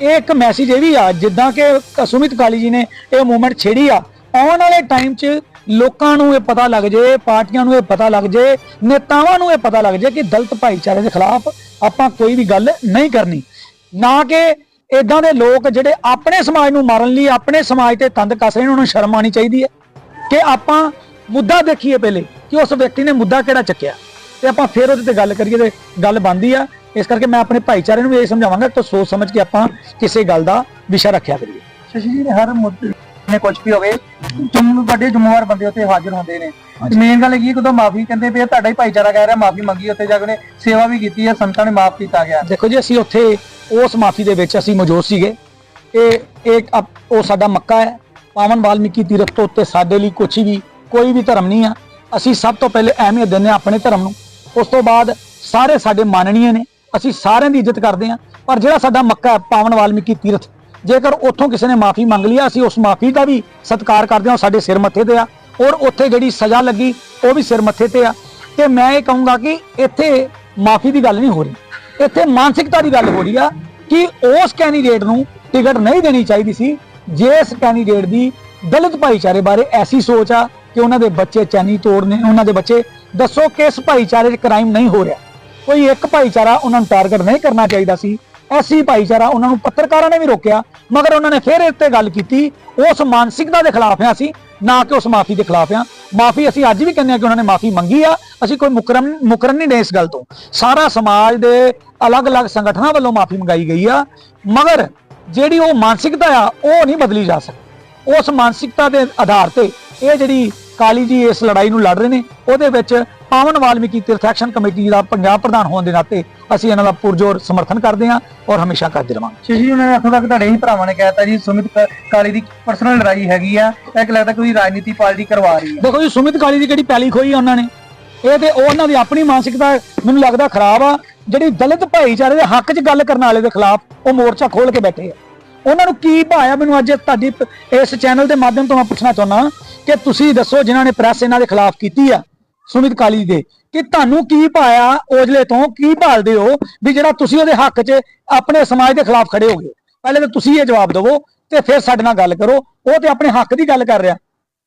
ਇਹ ਇੱਕ ਮੈਸੇਜ ਇਹ ਵੀ ਆ, ਜਿੱਦਾਂ ਕਿ ਸੁਮਿਤ ਕਾਲੀ ਜੀ ਨੇ ਇਹ ਮੂਵਮੈਂਟ ਛੇੜੀ ਆ ਆਉਣ ਵਾਲੇ ਟਾਈਮ 'ਚ ਲੋਕਾਂ ਨੂੰ ਇਹ ਪਤਾ ਲੱਗ ਜੇ, ਪਾਰਟੀਆਂ ਨੂੰ ਇਹ ਪਤਾ ਲੱਗ ਜੇ, ਨੇਤਾਵਾਂ ਨੂੰ ਇਹ ਪਤਾ ਲੱਗ ਜੇ ਕਿ ਦਲਤ ਭਾਈਚਾਰੇ ਦੇ ਖਿਲਾਫ ਆਪਾਂ ਕੋਈ ਵੀ ਗੱਲ ਨਹੀਂ ਕਰਨੀ। ਨਾ ਕਿ ਇਦਾਂ ਦੇ ਲੋਕ ਜਿਹੜੇ ਆਪਣੇ ਸਮਾਜ ਨੂੰ ਮਾਰਨ ਲਈ, ਆਪਣੇ ਸਮਾਜ ਤੇ ਤੰਦ ਕੱਸ ਰਹੇ ਨੇ, ਉਹਨਾਂ ਨੂੰ ਸ਼ਰਮ ਆਣੀ ਚਾਹੀਦੀ ਹੈ। ਕਿ ਆਪਾਂ ਮੁੱਦਾ ਦੇਖੀਏ ਪਹਿਲੇ ਕਿ ਉਸ ਵਿਅਕਤੀ ਨੇ ਮੁੱਦਾ ਕਿਹੜਾ ਚੱਕਿਆ। ਤੇ ਆਪਾਂ ਫਿਰ ਉਹਦੇ ਤੇ ਗੱਲ ਕਰੀਏ ਤੇ ਗੱਲ ਬਣਦੀ ਆ। ਇਸ ਕਰਕੇ ਮੈਂ ਆਪਣੇ ਭਾਈਚਾਰੇ ਨੂੰ ਵੀ ਇਹ ਸਮਝਾਵਾਂਗਾ ਕਿ ਸੋਚ ਸਮਝ ਕੇ ਆਪਾਂ ਕਿਸੇ ਗੱਲ ਦਾ ਵਿਸ਼ਾ ਰੱਖਿਆ ਕਰੀਏ। ਸ਼ਸ਼ੀ ਜੀ ਨੇ ਹਰ ਮੁੱਦੇ ਨੇ ਕੁਝ ਵੀ ਹੋਵੇ ਤੁਮ ਵੱਡੇ ਜ਼ਿੰਮੇਵਾਰ ਬੰਦੇ ਉੱਤੇ ਹਾਜ਼ਰ ਹੁੰਦੇ ਨੇ। ਮੇਨ ਗੱਲ ਇਹ ਕਦੋਂ ਮਾਫੀ ਕਹਿੰਦੇ ਵੀ ਇਹ ਤੁਹਾਡਾ ਹੀ ਭਾਈਚਾਰਾ ਕਹਿ ਰਿਹਾ ਮਾਫੀ ਮੰਗੀ ਉੱਥੇ ਜਾ ਕੇ ਉਹਨੇ ਸੇਵਾ ਵੀ ਕੀਤੀ ਹੈ ਸੰਤਾਂ ਨੇ ਮਾਫ ਕੀਤਾ ਗਿਆ। ਦੇਖੋ ਜੀ ਅਸੀਂ ਉੱਥੇ ਉਸ ਮਾਫੀ ਦੇ ਵਿੱਚ ਅਸੀਂ ਮੌਜੂਦ ਸੀਗੇ। ਇਹ ਇੱਕ ਉਹ ਸਾਡਾ ਮੱਕਾ ਹੈ। ਪਾਵਨ ਵਾਲਮੀਕੀ ਤੀਰਥ ਤੋਂ ਉੱਤੇ ਸਾਡੇ ਲਈ ਕੁਛ ਵੀ ਕੋਈ ਵੀ ਧਰਮ ਨਹੀਂ ਆ। ਅਸੀਂ ਸਭ ਤੋਂ ਪਹਿਲੇ ਅਹਿਮੀਅਤ ਦਿੰਦੇ ਹਾਂ ਆਪਣੇ ਧਰਮ ਨੂੰ। ਉਸ ਤੋਂ ਬਾਅਦ ਸਾਰੇ ਸਾਡੇ ਮਾਨਣੀਏ ਨੇ। ਅਸੀਂ ਸਾਰਿਆਂ ਦੀ ਇੱਜ਼ਤ ਕਰਦੇ ਹਾਂ। ਪਰ ਜਿਹੜਾ ਸਾਡਾ ਮੱਕਾ ਹੈ ਪਾਵਨ ਵਾਲਮੀਕੀ ਤੀਰਥ ਜੇਕਰ ਉੱਥੋਂ ਕਿਸੇ ਨੇ ਮਾਫੀ ਮੰਗ ਲਈ ਆ, ਅਸੀਂ ਉਸ ਮਾਫੀ ਦਾ ਵੀ ਸਤਿਕਾਰ ਕਰਦੇ ਹਾਂ, ਉਹ ਸਾਡੇ ਸਿਰ ਮੱਥੇ ਤੇ ਆ। ਔਰ ਉੱਥੇ ਜਿਹੜੀ ਸਜ਼ਾ ਲੱਗੀ, ਉਹ ਵੀ ਸਿਰ ਮੱਥੇ ਤੇ ਆ। ਤੇ ਮੈਂ ਇਹ ਕਹੂੰਗਾ ਕਿ ਇੱਥੇ ਮਾਫੀ ਦੀ ਗੱਲ ਨਹੀਂ ਹੋ ਰਹੀ। ਇੱਥੇ ਮਾਨਸਿਕਤਾ ਦੀ ਗੱਲ ਹੋ ਰਹੀ ਆ ਕਿ ਉਸ ਕੈਂਡੀਡੇਟ ਨੂੰ ਟਿਕਟ ਨਹੀਂ ਦੇਣੀ ਚਾਹੀਦੀ ਸੀ, ਜਿਸ ਕੈਂਡੀਡੇਟ ਦੀ ਦਲਿਤ ਭਾਈਚਾਰੇ ਬਾਰੇ ਐਸੀ ਸੋਚ ਆ ਕਿ ਉਹਨਾਂ ਦੇ ਬੱਚੇ ਚੈਨੀ ਤੋੜਨੇ, ਉਹਨਾਂ ਦੇ ਬੱਚੇ ਦੱਸੋ ਕਿਸ ਭਾਈਚਾਰੇ 'ਚ ਕ੍ਰਾਈਮ ਨਹੀਂ ਹੋ ਰਿਹਾ। ਕੋਈ ਇੱਕ ਭਾਈਚਾਰਾ ਉਹਨਾਂ ਨੂੰ ਟਾਰਗੇਟ ਨਹੀਂ ਕਰਨਾ ਚਾਹੀਦਾ ਸੀ। ਐਸੀ ਭਾਈਚਾਰਾ ਉਹਨਾਂ ਨੂੰ ਪੱਤਰਕਾਰਾਂ ਨੇ ਵੀ ਰੋਕਿਆ, ਮਗਰ ਉਹਨਾਂ ਨੇ ਫਿਰ ਇਸ ਤੇ ਗੱਲ ਕੀਤੀ, ਉਸ ਮਾਨਸਿਕਤਾ ਦੇ ਖਿਲਾਫ ਆ ਅਸੀਂ, ਨਾ ਕਿ ਉਸ ਮਾਫੀ ਦੇ ਖਿਲਾਫ ਆ ਮਾਫੀ ਅਸੀਂ ਅੱਜ ਵੀ ਕਹਿੰਦੇ ਆ ਕਿ ਉਹਨਾਂ ਨੇ ਮਾਫੀ ਮੰਗੀ ਆ, ਅਸੀਂ ਕੋਈ ਮੁਕਰਮ, ਮੁਕਰਨ ਨਹੀਂ ਦੇ ਇਸ ਗੱਲ ਤੋਂ। ਸਾਰਾ ਸਮਾਜ ਦੇ ਅਲੱਗ-ਅਲੱਗ ਸੰਗਠਨਾਂ ਵੱਲੋਂ ਮਾਫੀ ਮੰਗਾਈ ਗਈ ਆ, ਮਗਰ ਜਿਹੜੀ ਉਹ ਮਾਨਸਿਕਤਾ ਆ, ਉਹ ਨਹੀਂ ਬਦਲੀ ਜਾ ਸਕਦੀ। ਉਸ ਮਾਨਸਿਕਤਾ ਦੇ ਆਧਾਰ ਤੇ ਇਹ ਜਿਹੜੀ ਕਾਲੀ ਜੀ ਇਸ ਲੜਾਈ ਨੂੰ ਲੜ ਰਹੇ ਨੇ। ਉਹਦੇ ਵਿੱਚ ਪਾਵਨ ਵਾਲਮੀਕੀ ਤੀਰਥ ਐਕਸ਼ਨ ਕਮੇਟੀ ਦਾ ਪੰਜਾਬ ਪ੍ਰਧਾਨ ਹੋਣ ਦੇ ਨਾਤੇ ਅਸੀਂ ਇਹਨਾਂ ਦਾ ਪੁਰਜੋਰ ਸਮਰਥਨ ਕਰਦੇ ਹਾਂ ਔਰ ਹਮੇਸ਼ਾ ਕਰਦੇ ਰਵਾਂਗੇ। ਸ਼ਸ਼ੀ ਉਹਨਾਂ ਨੇ ਤੱਕ ਤੁਹਾਡੇ ਹੀ ਭਰਾਵਾਂ ਨੇ ਕਹਿਤਾ ਜੀ ਸੁਮਿਤ ਕਾਲੀ ਦੀ ਪਰਸਨਲ ਲੜਾਈ ਹੈਗੀ ਆ। ਇੱਕ ਲੱਗਦਾ ਕੋਈ ਰਾਜਨੀਤੀ ਪਾਰਟੀ ਕਰਵਾ ਰਹੀ ਹੈ ਦੇਖੋ ਜੀ ਸੁਮਿਤ ਕਾਲੀ ਦੀ ਕਿਹੜੀ ਪੈਲੀ ਖੋਈ ਉਹਨਾਂ ਨੇ? ਇਹ ਤੇ ਉਹ ਉਹਨਾਂ ਦੀ ਆਪਣੀ ਮਾਨਸਿਕਤਾ ਮੈਨੂੰ ਲੱਗਦਾ ਖਰਾਬ ਆ। ਜਿਹੜੀ ਦਲਿਤ ਭਾਈਚਾਰੇ ਦੇ ਹੱਕ 'ਚ ਗੱਲ ਕਰਨ ਵਾਲੇ ਦੇ ਖਿਲਾਫ ਉਹ ਮੋਰਚਾ ਖੋਲ ਕੇ ਬੈਠੇ ਆ। ਉਹਨਾਂ ਨੂੰ ਕੀ ਭਾਇਆ ਮੈਨੂੰ ਅੱਜ ਤੁਹਾਡੀ ਇਸ ਚੈਨਲ ਦੇ ਮਾਧਿਅਮ ਤੋਂ ਮੈਂ ਪੁੱਛਣਾ ਚਾਹੁੰਦਾ ਕਿ ਤੁਸੀਂ ਦੱਸੋ ਜਿਨ੍ਹਾਂ ਨੇ ਪ੍ਰੈਸ ਇਹਨਾਂ ਦੇ ਖਿਲਾਫ ਕੀਤੀ ਆ, ਸੁਮਿਤ ਕਾਲੀ ਦੇ, ਕਿ ਤੁਹਾਨੂੰ ਕੀ ਭਾਇਆ ਔਜਲੇ ਤੋਂ, ਕੀ ਭਾਲਦੇ ਹੋ ਵੀ ਜਿਹੜਾ ਤੁਸੀਂ ਉਹਦੇ ਹੱਕ 'ਚ ਆਪਣੇ ਸਮਾਜ ਦੇ ਖਿਲਾਫ ਖੜੇ ਹੋਗੇ ਪਹਿਲੇ ਤਾਂ ਤੁਸੀਂ ਇਹ ਜਵਾਬ ਦਿਵੋ ਤੇ ਫਿਰ ਸਾਡੇ ਨਾਲ ਗੱਲ ਕਰੋ। ਉਹ ਤੇ ਆਪਣੇ ਹੱਕ ਦੀ ਗੱਲ ਕਰ ਰਿਹਾ।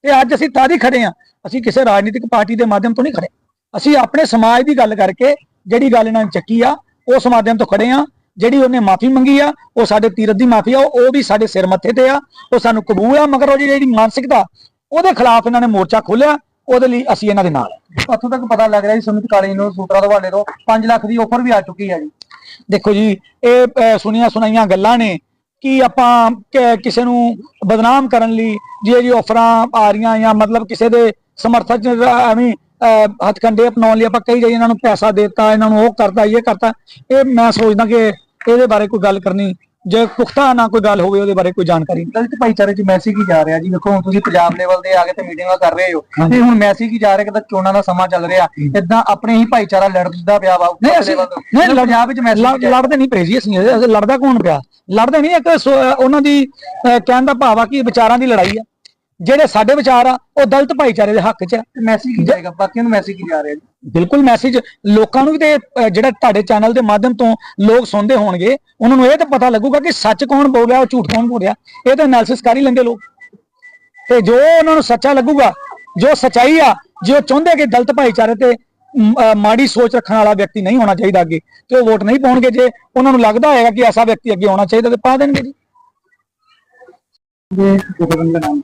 ਤੇ ਅੱਜ ਅਸੀਂ ਤਾਂ ਹੀ ਖੜੇ ਆ ਅਸੀਂ ਕਿਸੇ ਰਾਜਨੀਤਿਕ ਪਾਰਟੀ ਦੇ ਮਾਧਿਅਮ ਤੋਂ ਨਹੀਂ ਖੜੇ। ਅਸੀਂ ਆਪਣੇ ਸਮਾਜ ਦੀ ਗੱਲ ਕਰਕੇ ਜਿਹੜੀ ਗੱਲ ਇਹਨਾਂ ਨੇ ਚੱਕੀ ਆ, ਉਸ ਮਾਧਿਅਮ ਤੋਂ ਖੜੇ ਆ ਜਿਹੜੀ ਉਹਨੇ ਮਾਫੀ ਮੰਗੀ ਆ ਉਹ ਸਾਡੇ ਤੀਰਤ ਦੀ ਮਾਫੀ ਆ ਉਹ ਵੀ ਸਾਡੇ ਸਿਰ ਮੱਥੇ ਤੇ ਆ ਉਹ ਸਾਨੂੰ ਕਬੂਲ ਆ ਮਗਰ ਉਹ ਜਿਹੜੀ ਮਾਨਸਿਕਤਾ ਉਹਦੇ ਖਿਲਾਫ ਇਹਨਾਂ ਨੇ ਮੋਰਚਾ ਖੋਲਿਆ ਉਹਦੇ ਲਈ ਅਸੀਂ ਇਹਨਾਂ ਦੇ ਨਾਲ। ਉੱਥੋਂ ਤੱਕ ਪਤਾ ਲੱਗ ਰਿਹਾ ਜੀ ਸੁਮਿਤ ਕਾਲੀ ਨੂੰ ਸੂਤਰਾ ਤੁਹਾਡੇ ਤੋਂ 5 ਲੱਖ ਦੀ ਆਫਰ ਵੀ ਆ ਚੁੱਕੀ ਹੈ ਜੀ ਦੇਖੋ ਜੀ ਇਹ ਸੁਣੀਆਂ ਸੁਣਾਈਆਂ ਗੱਲਾਂ ਨੇ ਕਿ ਆਪਾਂ ਕਿਸੇ ਨੂੰ ਬਦਨਾਮ ਕਰਨ ਲਈ ਜੇ ਜੀ ਆਫਰਾਂ ਆ ਰਹੀਆਂ ਜਾਂ ਮਤਲਬ ਕਿਸੇ ਦੇ ਸਮਰਥਨ ਚ ਐਵੇਂ ਅਹ, ਹੱਥਕੰਡੇ ਅਪਣਾਉਣ ਲਈ ਆਪਾਂ ਕਹੀ ਜਾਈਏ ਇਹਨਾਂ ਨੂੰ ਪੈਸਾ ਦੇਤਾ ਇਹਨਾਂ ਨੂੰ ਉਹ ਕਰਤਾ ਇਹ ਕਰਤਾ ਇਹ ਮੈਂ ਸੋਚਦਾ ਕਿ ਇਹਦੇ ਬਾਰੇ ਕੋਈ ਗੱਲ ਕਰਨੀ ਜੇ ਪੁਖਤਾ ਨਾ ਕੋਈ ਗੱਲ ਹੋਵੇ ਉਹਦੇ ਬਾਰੇ ਕੋਈ ਜਾਣਕਾਰੀ। ਨਹੀਂ। ਦਲਿਤ ਭਾਈਚਾਰੇ 'ਚ ਮੈਸੇਜ ਕੀ ਜਾ ਰਿਹਾ ਜੀ। ਵੇਖੋ ਹੁਣ ਤੁਸੀਂ ਪੰਜਾਬ ਲੈਵਲ ਤੇ ਆ ਕੇ ਤੇ ਮੀਟਿੰਗਾਂ ਕਰ ਰਹੇ ਹੋ। ਤੇ ਹੁਣ ਮੈਸੇਜ ਕੀ ਜਾ ਰਿਹਾ ਕਿ ਤਾਂ ਚੋਣਾਂ ਦਾ ਸਮਾਂ ਚੱਲ ਰਿਹਾ। ਇਦਾਂ ਆਪਣੇ ਹੀ ਭਾਈਚਾਰਾ ਲੜਦਾ ਪਿਆ ਵਾ ਨਹੀਂ ਅਸੀਂ। ਨਹੀਂ ਪੰਜਾਬ ਵਿੱਚ ਮੈਸੇਜ ਲੜ- ਲੜਦੇ ਨਹੀਂ ਪਏ ਜੀ ਅਸੀਂ। ਲੜਦਾ ਕੌਣ ਪਿਆ? ਲੜਦੇ ਨਹੀਂ ਇੱਕ ਉਹਨਾਂ ਦੀ ਕਹਿਣ ਦਾ ਭਾਵ ਆ ਕਿ ਵਿਚਾਰਾਂ ਦੀ ਲੜਾਈ ਆ। ਜਿਹੜੇ ਸਾਡੇ ਵਿਚਾਰ ਆ ਉਹ ਦਲਿਤ ਭਾਈਚਾਰੇ ਦੇ ਹੱਕ 'ਚ ਆ। ਮੈਸੇਜ ਕੀ ਜਾਏਗਾ? ਬਾਕੀਆਂ ਨੂੰ ਮੈਸੇਜ ਕੀ ਜਾ ਰਿਹਾ ਜੀ? ਬਿਲਕੁਲ ਮੈਸੇਜ ਲੋਕਾਂ ਨੂੰ ਵੀ ਤੇ ਅਹ, ਜਿਹੜਾ ਤੁਹਾਡੇ ਚੈਨਲ ਦੇ ਮਾਧਿਅਮ ਤੋਂ ਲੋਕ ਸੁਣਦੇ ਹੋਣਗੇ ਉਹਨਾਂ ਨੂੰ ਇਹ ਤਾਂ ਪਤਾ ਲੱਗੂਗਾ ਕਿ ਸੱਚ ਕੌਣ ਬੋਲ ਰਿਹਾ ਉਹ ਝੂਠ ਕੌਣ ਬੋਲ ਰਿਹਾ। ਇਹ ਤਾਂ ਐਨਾਲਿਸਿਸ ਕਰ ਹੀ ਲੈਂਦੇ ਲੋਕ। ਤੇ ਜੋ ਉਹਨਾਂ ਨੂੰ ਸੱਚਾ ਲੱਗੂਗਾ ਜੋ ਸਚਾਈ ਆ ਜੇ ਉਹ ਚਾਹੁੰਦੇ ਕਿ ਦਲਿਤ ਭਾਈਚਾਰੇ ਤੇ ਮ, ਅਹ, ਮਾੜੀ ਸੋਚ ਰੱਖਣ ਵਾਲਾ ਵਿਅਕਤੀ ਨਹੀਂ ਹੋਣਾ ਚਾਹੀਦਾ ਅੱਗੇ ਤੇ ਉਹ ਵੋਟ ਨਹੀਂ ਪਾਉਣਗੇ ਜੇ ਉਹਨਾਂ ਨੂੰ ਲੱਗਦਾ ਹੋਏਗਾ ਕਿ ਐਸਾ ਵਿਅਕਤੀ ਅੱਗੇ ਹੋਣਾ ਚਾਹੀਦਾ ਤੇ ਪਾ ਦੇਣਗੇ ਜੀ। ਜੀ ਗੋਬਿੰਦ ਦਾ ਨਾਮ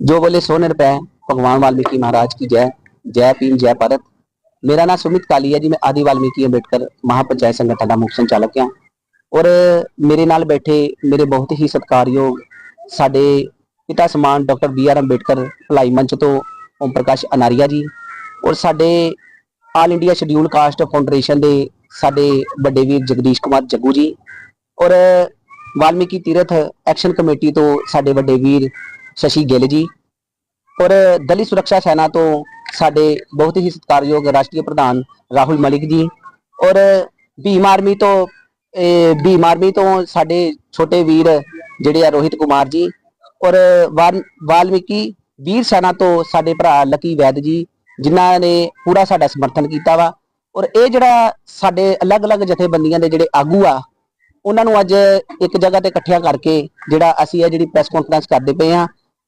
जो बोले सौ रुपए भगवान वाल्मीकि महाराज की जय जय भीम जय भारत ਮੇਰਾ ਨਾਮ ਸੁਮਿਤ ਕਾਲੀ ਹੈ ਜੀ ਮੈਂ ਆਦੀ ਵਾਲਮੀਕੀ ਅੰਬੇਡਕਰ ਮਹਾਪੰਚਾਇਤ ਸੰਗਠਨ ਦਾ ਮੁੱਖ ਸੰਚਾਲਕ ਹਾਂ ਔਰ ਮੇਰੇ ਨਾਲ ਬੈਠੇ ਮੇਰੇ ਬਹੁਤ ਹੀ ਸਤਿਕਾਰਯੋਗ ਸਾਡੇ ਪਿਤਾ ਸਮਾਨ ਡਾਕਟਰ ਬੀ ਆਰ ਅੰਬੇਡਕਰ ਭਲਾਈ ਮੰਚ ਤੋਂ ਓਮ ਪ੍ਰਕਾਸ਼ ਅਨਾਰੀਆ ਜੀ ਔਰ ਸਾਡੇ all India schedule caste foundation ਦੇ ਸਾਡੇ ਵੱਡੇ ਵੀਰ ਜਗਦੀਸ਼ ਕੁਮਾਰ ਜੱਗੂ ਜੀ ਔਰ ਵਾਲਮੀਕੀ ਤੀਰਥ ਐਕਸ਼ਨ ਕਮੇਟੀ ਤੋਂ ਸਾਡੇ ਵੱਡੇ ਵੀਰ ਸ਼ਸ਼ੀ ਗਿੱਲ ਜੀ। ਔਰ ਦਲਿਤ ਸੁਰੱਖਿਆ ਸੈਨਾ ਤੋਂ ਸਾਡੇ ਬਹੁਤ ਹੀ ਸਤਿਕਾਰਯੋਗ ਰਾਸ਼ਟਰੀ ਪ੍ਰਧਾਨ ਰਾਹੁਲ ਮਲਿਕ ਜੀ। ਔਰ ਭੀਮ ਆਰਮੀ ਤੋਂ ਭੀਮ ਆਰਮੀ ਤੋਂ ਸਾਡੇ ਛੋਟੇ ਵੀਰ ਜਿਹੜੇ ਆ ਰੋਹਿਤ ਕੁਮਾਰ ਜੀ। ਔਰ ਵਾਲਮੀਕੀ ਵੀਰ ਸੈਨਾ ਤੋਂ ਸਾਡੇ ਭਰਾ ਲਕੀ ਵੈਦ ਜੀ, ਜਿਨ੍ਹਾਂ ਨੇ ਪੂਰਾ ਸਾਡਾ ਸਮਰਥਨ ਕੀਤਾ ਵਾ। ਔਰ ਇਹ ਜਿਹੜਾ ਸਾਡੇ ਅਲੱਗ-ਅਲੱਗ ਜਥੇਬੰਦੀਆਂ ਦੇ ਜਿਹੜੇ ਆਗੂ ਆ, ਉਹਨਾਂ ਨੂੰ ਅੱਜ ਇੱਕ ਜਗ੍ਹਾ ਤੇ ਇਕੱਠਿਆਂ ਕਰਕੇ ਜਿਹੜਾ ਅਸੀਂ ਇਹ ਜਿਹੜੀ ਪ੍ਰੈਸ ਕਾਨਫਰੰਸ ਕਰਦੇ ਪਏ ਆ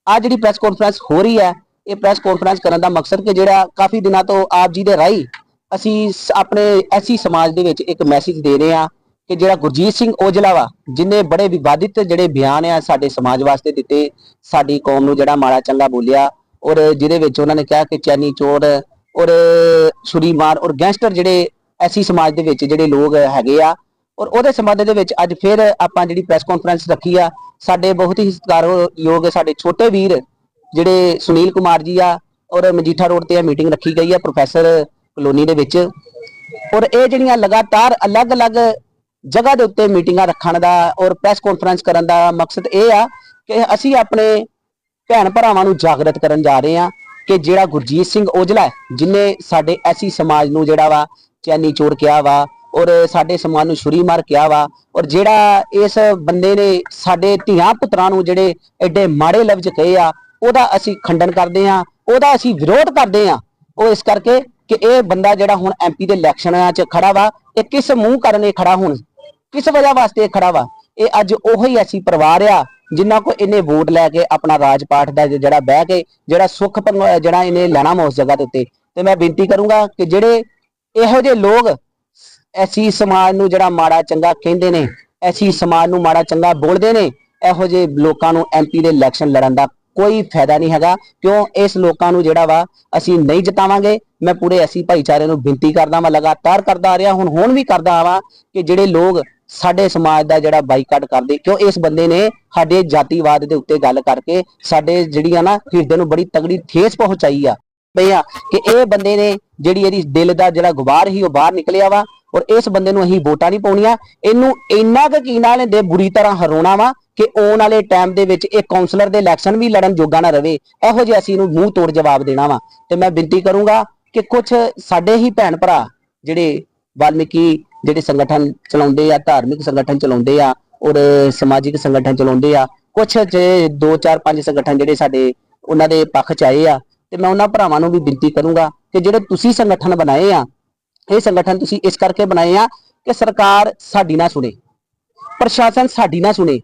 ਆ ਜਿਹੜੀ ਪ੍ਰੈਸ ਕਾਨਫਰੰਸ ਹੋ ਰਹੀ ਹੈ, ਇਹ ਪ੍ਰੈਸ ਕਾਨਫਰੰਸ ਕਰਨ ਦਾ ਮਕਸਦ ਕਿ ਜਿਹੜਾ ਕਾਫੀ ਦਿਨਾਂ ਤੋਂ ਆਪ ਜੀ ਦੇ ਰਾਹੀਂ ਅਸੀਂ ਆਪਣੇ ਐਸੀ ਸਮਾਜ ਦੇ ਵਿੱਚ ਇੱਕ ਮੈਸੇਜ ਦੇ ਰਹੇ ਆ ਕਿ ਜਿਹੜਾ ਗੁਰਜੀਤ ਸਿੰਘ ਔਜਲਾ ਵਾ ਜਿਨੇ ਬੜੇ ਵਿਵਾਦਿਤ ਜਿਹੜੇ ਬਿਆਨ ਆ ਸਾਡੇ ਸਮਾਜ ਵਾਸਤੇ ਦਿੱਤੇ, ਸਾਡੀ ਕੌਮ ਨੂੰ ਜਿਹੜਾ ਮਾੜਾ ਚੰਗਾ ਬੋਲਿਆ ਔਰ ਜਿਹਦੇ ਵਿੱਚ ਉਹਨਾਂ ਨੇ ਕਿਹਾ ਕਿ ਚੈਨੀ ਚੋਰ ਔਰ ਛੁਰੀ ਮਾਰ ਔਰ ਗੈਂਗਸਟਰ ਜਿਹੜੇ ਐਸੀ ਸਮਾਜ ਦੇ ਵਿੱਚ ਜਿਹੜੇ ਲੋਕ ਹੈਗੇ ਆ ਔਰ ਉਹਦੇ ਸੰਬੰਧ ਦੇ ਵਿੱਚ ਅੱਜ ਫਿਰ ਆਪਾਂ ਜਿਹੜੀ ਪ੍ਰੈਸ ਕਾਨਫਰੰਸ ਰੱਖੀ ਆ, ਸਾਡੇ ਬਹੁਤ ਹੀ ਸਤਿਕਾਰਯੋਗ ਸਾਡੇ ਛੋਟੇ ਵੀਰ ਜਿਹੜੇ ਸੁਨੀਲ ਕੁਮਾਰ ਜੀ ਆ ਔਰ ਮਜੀਠਾ ਰੋਡ ਤੇ ਇਹ ਮੀਟਿੰਗ ਰੱਖੀ ਗਈ ਆ ਪ੍ਰੋਫੈਸਰ ਕਲੋਨੀ ਦੇ ਵਿੱਚ। ਔਰ ਇਹ ਜਿਹੜੀਆਂ ਲਗਾਤਾਰ ਅਲੱਗ-ਅਲੱਗ ਜਗ੍ਹਾ ਦੇ ਉੱਤੇ ਮੀਟਿੰਗਾਂ ਰੱਖਣ ਦਾ ਔਰ ਪ੍ਰੈਸ ਕਾਨਫਰੰਸ ਕਰਨ ਦਾ ਮਕਸਦ ਇਹ ਆ ਕਿ ਅਸੀਂ ਆਪਣੇ ਭੈਣ ਭਰਾਵਾਂ ਨੂੰ ਜਾਗਰਤ ਕਰਨ ਜਾ ਰਹੇ ਆ ਕਿ ਜਿਹੜਾ ਗੁਰਜੀਤ ਸਿੰਘ ਔਜਲਾ ਹੈ, ਜਿਨੇ ਸਾਡੇ ਐਸੀ ਸਮਾਜ ਨੂੰ ਜਿਹੜਾ ਵਾ ਚੈਨੀ ਚੋਰ ਕਿਹਾ ਵਾ ਔਰ ਸਾਡੇ ਸਮਾਜ ਨੂੰ ਛੁਰੀ ਮਾਰ ਕਿਹਾ ਵਾ ਔਰ ਜਿਹੜਾ ਇਸ ਬੰਦੇ ਨੇ ਸਾਡੇ ਧੀਆਂ ਪੁੱਤਰਾਂ ਨੂੰ ਜਿਹੜੇ ਐਡੇ ਮਾੜੇ ਲਫ਼ਜ਼ ਕਹੇ ਆ, ਉਹਦਾ ਅਸੀਂ ਖੰਡਨ ਕਰਦੇ ਆ ਉਹਦਾ ਅਸੀਂ ਵਿਰੋਧ ਕਰਦੇ ਆ ਉਹ ਇਸ ਕਰਕੇ ਕਿ ਇਹ ਬੰਦਾ ਜਿਹੜਾ ਹੁਣ ਐਮਪੀ ਦੇ ਇਲੈਕਸ਼ਨਾਂ 'ਚ ਖੜਾ ਵਾ, ਇਹ ਕਿਸ ਮੂੰਹ ਕਰਨੇ ਖੜਾ ਹੁਣ? ਕਿਸ ਵਜ੍ਹਾ ਵਾਸਤੇ ਖੜਾ ਵਾ? ਇਹ ਅੱਜ ਉਹੀ ਐਸੀ ਪਰਿਵਾਰ ਆ ਜਿਨ੍ਹਾਂ ਕੋ ਇਹਨੇ ਵੋਟ ਲੈ ਕੇ ਆਪਣਾ ਰਾਜ ਪਾਠ ਦਾ ਜਿਹੜਾ ਬਹਿ ਕੇ, ਜਿਹੜਾ ਸੁੱਖ ਜਿਹੜਾ ਇਹਨੇ ਲੈਣਾ ਵਾ ਉਸ ਜਗ੍ਹਾ ਦੇ ਉੱਤੇ। ਤੇ ਮੈਂ ਬੇਨਤੀ ਕਰੂੰਗਾ ਕਿ ਜਿਹੜੇ ਇਹੋ ਜਿਹੇ ਲੋਕ ਐਸੀ ਸਮਾਜ ਨੂੰ ਜਿਹੜਾ ਮਾੜਾ ਚੰਗਾ ਕਹਿੰਦੇ ਨੇ, ਐਸੀ ਸਮਾਜ ਨੂੰ ਮਾੜਾ ਚੰਗਾ ਬੋਲਦੇ ਨੇ, ਇਹੋ ਜਿਹੇ ਲੋਕਾਂ ਨੂੰ ਐਮਪੀ ਦੇ ਇਲੈਕਸ਼ਨ ਲੜਨ ਦਾ ਕੋਈ ਫਾਇਦਾ ਨਹੀਂ ਹੈਗਾ। ਕਿਉਂ? ਇਸ ਲੋਕਾਂ ਨੂੰ ਜਿਹੜਾ ਵਾ ਅਸੀਂ ਨਹੀਂ ਜਿਤਾਵਾਂਗੇ। ਮੈਂ ਪੂਰੇ ਐਸੀ ਭਾਈਚਾਰੇ ਨੂੰ ਬੇਨਤੀ ਕਰਦਾ ਮੈਂ ਲਗਾਤਾਰ ਕਰਦਾ ਆ ਰਿਹਾ, ਹੁਣ ਹੁਣ ਵੀ ਕਰਦਾ ਆਵਾਂ ਕਿ ਜਿਹੜੇ ਲੋਕ ਸਾਡੇ ਸਮਾਜ ਦਾ ਜਿਹੜਾ ਬਾਈਕਾਟ ਕਰਦੇ, ਕਿਉਂ? ਇਸ ਬੰਦੇ ਨੇ ਸਾਡੇ ਜਾਤੀਵਾਦ ਦੇ ਉੱਤੇ ਗੱਲ ਕਰਕੇ ਸਾਡੇ ਜਿਹੜੀਆਂ ਨਾ ਹਿਰਦੇ ਨੂੰ ਬੜੀ ਤਗੜੀ ਠੇਸ ਪਹੁੰਚਾਈ ਆ। ਬਈ ਆ ਕਿ ਇਹ ਬੰਦੇ ਨੇ ਜਿਹੜੀ ਇਹਦੀ ਦਿਲ ਦਾ ਜਿਹੜਾ ਗੁਬਾਰ ਹੀ ਉਹ ਬਾਹਰ ਨਿਕਲਿਆ ਵਾ। ਔਰ ਇਸ ਬੰਦੇ ਨੂੰ ਅਸੀਂ ਵੋਟਾਂ ਨਹੀਂ ਪਾਉਣੀਆਂ। ਇਹਨੂੰ ਇੰਨਾ ਕੁ ਕੀਨਾ ਲੈਂਦੇ ਬੁਰੀ ਤਰ੍ਹਾਂ ਹਰਾਉਣਾ ਵਾ ਕਿ ਆਉਣ ਵਾਲੇ ਟਾਈਮ ਦੇ ਵਿੱਚ ਇਹ ਕਾਉਂਸਲਰ ਦੇ ਇਲੈਕਸ਼ਨ ਵੀ ਲੜਨ ਜੋਗਾ ਨਾ ਰਵੇ। ਇਹੋ ਜਿਹਾ ਅਸੀਂ ਇਹਨੂੰ ਮੂੰਹ ਤੋੜ ਜਵਾਬ ਦੇਣਾ ਵਾ। ਤੇ ਮੈਂ ਬੇਨਤੀ ਕਰੂੰਗਾ ਕਿ ਕੁਝ ਸਾਡੇ ਹੀ ਭੈਣ ਭਰਾ ਜਿਹੜੇ ਵਾਲਮੀਕੀ ਜਿਹੜੇ ਸੰਗਠਨ ਚਲਾਉਂਦੇ ਆ, ਧਾਰਮਿਕ ਸੰਗਠਨ ਚਲਾਉਂਦੇ ਆ, ਔਰ ਸਮਾਜਿਕ ਸੰਗਠਨ ਚਲਾਉਂਦੇ ਆ ਕੁਝ ਜੇ 2 4 5 ਸੰਗਠਨ ਜਿਹੜੇ ਸਾਡੇ ਉਹਨਾਂ ਦੇ ਪੱਖ ਚ ਆਏ ਆ। ਤੇ ਮੈਂ ਉਹਨਾਂ ਭਰਾਵਾਂ ਨੂੰ ਵੀ ਬੇਨਤੀ ਕਰੂੰਗਾ ਕਿ ਜਿਹੜੇ ਤੁਸੀਂ ਸੰਗਠਨ ਬਣਾਏ ਆ ਇਹ ਸੰਗਠਨ ਤੁਸੀਂ ਇਸ ਕਰਕੇ ਬਣਾਏ ਆ ਕਿ ਸਰਕਾਰ ਸਾਡੀ ਨਾ ਸੁਣੇ, ਪ੍ਰਸ਼ਾਸਨ ਸਾਡੀ ਨਾ ਸੁਣੇ,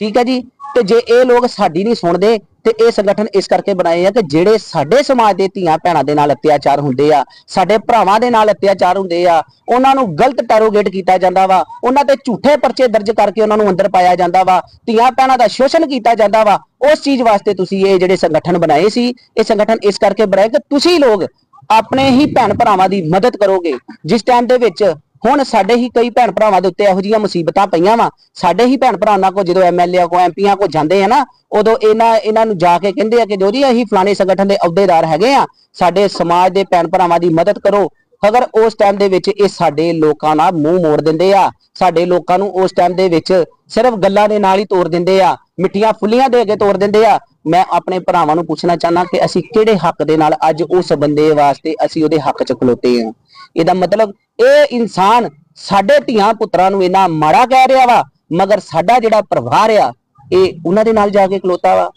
ਠੀਕ ਹੈ ਜੀ? ਤੇ ਜੇ ਇਹ ਲੋਕ ਸਾਡੀ ਨਹੀਂ ਸੁਣਦੇ ਤੇ ਇਹ ਸੰਗਠਨ ਇਸ ਕਰਕੇ ਬਣਾਏ ਆ ਕਿ ਜਿਹੜੇ ਸਾਡੇ ਸਮਾਜ ਦੇ ਧੀਆਂ ਭੈਣਾਂ ਦੇ ਨਾਲ ਅਤਿਆਚਾਰ ਹੁੰਦੇ ਆ, ਸਾਡੇ ਭਰਾਵਾਂ ਦੇ ਨਾਲ ਅਤਿਆਚਾਰ ਹੁੰਦੇ ਆ, ਉਹਨਾਂ ਨੂੰ ਗਲਤ ਟੈਰੋਗੇਟ ਕੀਤਾ ਜਾਂਦਾ ਵਾ, ਉਹਨਾਂ ਤੇ ਝੂਠੇ ਪਰਚੇ ਦਰਜ ਕਰਕੇ ਉਹਨਾਂ ਨੂੰ ਅੰਦਰ ਪਾਇਆ ਜਾਂਦਾ ਵਾ, ਧੀਆਂ ਭੈਣਾਂ ਦਾ ਸ਼ੋਸ਼ਣ ਕੀਤਾ ਜਾਂਦਾ ਵਾ, ਉਸ ਚੀਜ਼ ਵਾਸਤੇ ਤੁਸੀਂ ਇਹ ਜਿਹੜੇ ਸੰਗਠਨ ਬਣਾਏ ਸੀ, ਇਹ ਸੰਗਠਨ ਇਸ ਕਰਕੇ ਬਣਾਏ ਕਿ ਤੁਸੀਂ ਲੋਕ ਆਪਣੇ ਹੀ ਭੈਣ ਭਰਾਵਾਂ ਦੀ ਮਦਦ ਕਰੋਗੇ। ਜਿਸ ਟਾਈਮ ਦੇ ਵਿੱਚ ਹੁਣ ਸਾਡੇ ਹੀ ਕਈ ਭੈਣ ਭਰਾਵਾਂ ਦੇ ਉੱਤੇ ਇਹੋ ਜਿਹੀਆਂ ਮੁਸੀਬਤਾਂ ਪਈਆਂ ਵਾ। ਸਾਡੇ ਹੀ ਭੈਣ ਭਰਾਵਾਂ ਕੋ ਜਦੋਂ ਐਮਐਲਏ ਕੋ ਐਮਪੀਆਂ ਕੋ ਜਾਂਦੇ ਆ ਨਾ, ਉਦੋਂ ਇਹਨਾਂ ਇਹਨਾਂ ਨੂੰ ਜਾ ਕੇ ਕਹਿੰਦੇ ਆ ਕਿ ਜੋ ਜੀ ਅਸੀਂ ਫਲਾਣੇ ਸੰਗਠਨ ਦੇ ਅਹੁਦੇਦਾਰ ਹੈਗੇ ਆ, ਸਾਡੇ ਸਮਾਜ ਦੇ ਭੈਣ ਭਰਾਵਾਂ ਦੀ ਮਦਦ ਕਰੋ। ਅਗਰ ਉਸ ਟਾਈਮ ਦੇ ਵਿੱਚ ਇਹ ਸਾਡੇ ਲੋਕਾਂ ਨਾਲ ਮੂੰਹ ਮੋੜ ਦਿੰਦੇ ਆ, ਸਾਡੇ ਲੋਕਾਂ ਨੂੰ ਉਸ ਟਾਈਮ ਦੇ ਵਿੱਚ ਸਿਰਫ ਗੱਲਾਂ ਦੇ ਨਾਲ ਹੀ ਤੋੜ ਦਿੰਦੇ ਆ, ਮਿੱਠੀਆਂ ਫੁੱਲੀਆਂ ਦੇ ਅੱਗੇ ਤੋੜ ਦਿੰਦੇ ਆ ਮੈਂ ਆਪਣੇ ਭਰਾਵਾਂ ਨੂੰ ਪੁੱਛਣਾ ਚਾਹਨਾ ਕਿ ਅਸੀਂ ਕਿਹੜੇ ਹੱਕ ਦੇ ਨਾਲ ਅੱਜ ਉਸ ਬੰਦੇ ਵਾਸਤੇ ਅਸੀਂ ਉਹਦੇ ਹੱਕ 'ਚ ਖਲੋਤੇ ਆ ਇਹਦਾ ਮਤਲਬ ਇਹ ਇਨਸਾਨ ਸਾਡੇ ਧੀਆਂ ਪੁੱਤਰਾਂ ਨੂੰ ਇਹਨਾਂ ਮਾੜਾ ਕਹਿ ਰਿਹਾ ਵਾ, ਮਗਰ ਸਾਡਾ ਜਿਹੜਾ ਪਰਿਵਾਰ ਆ, ਇਹ ਉਹਨਾਂ ਦੇ ਨਾਲ ਜਾ ਕੇ ਖਲੋਤਾ ਵਾ।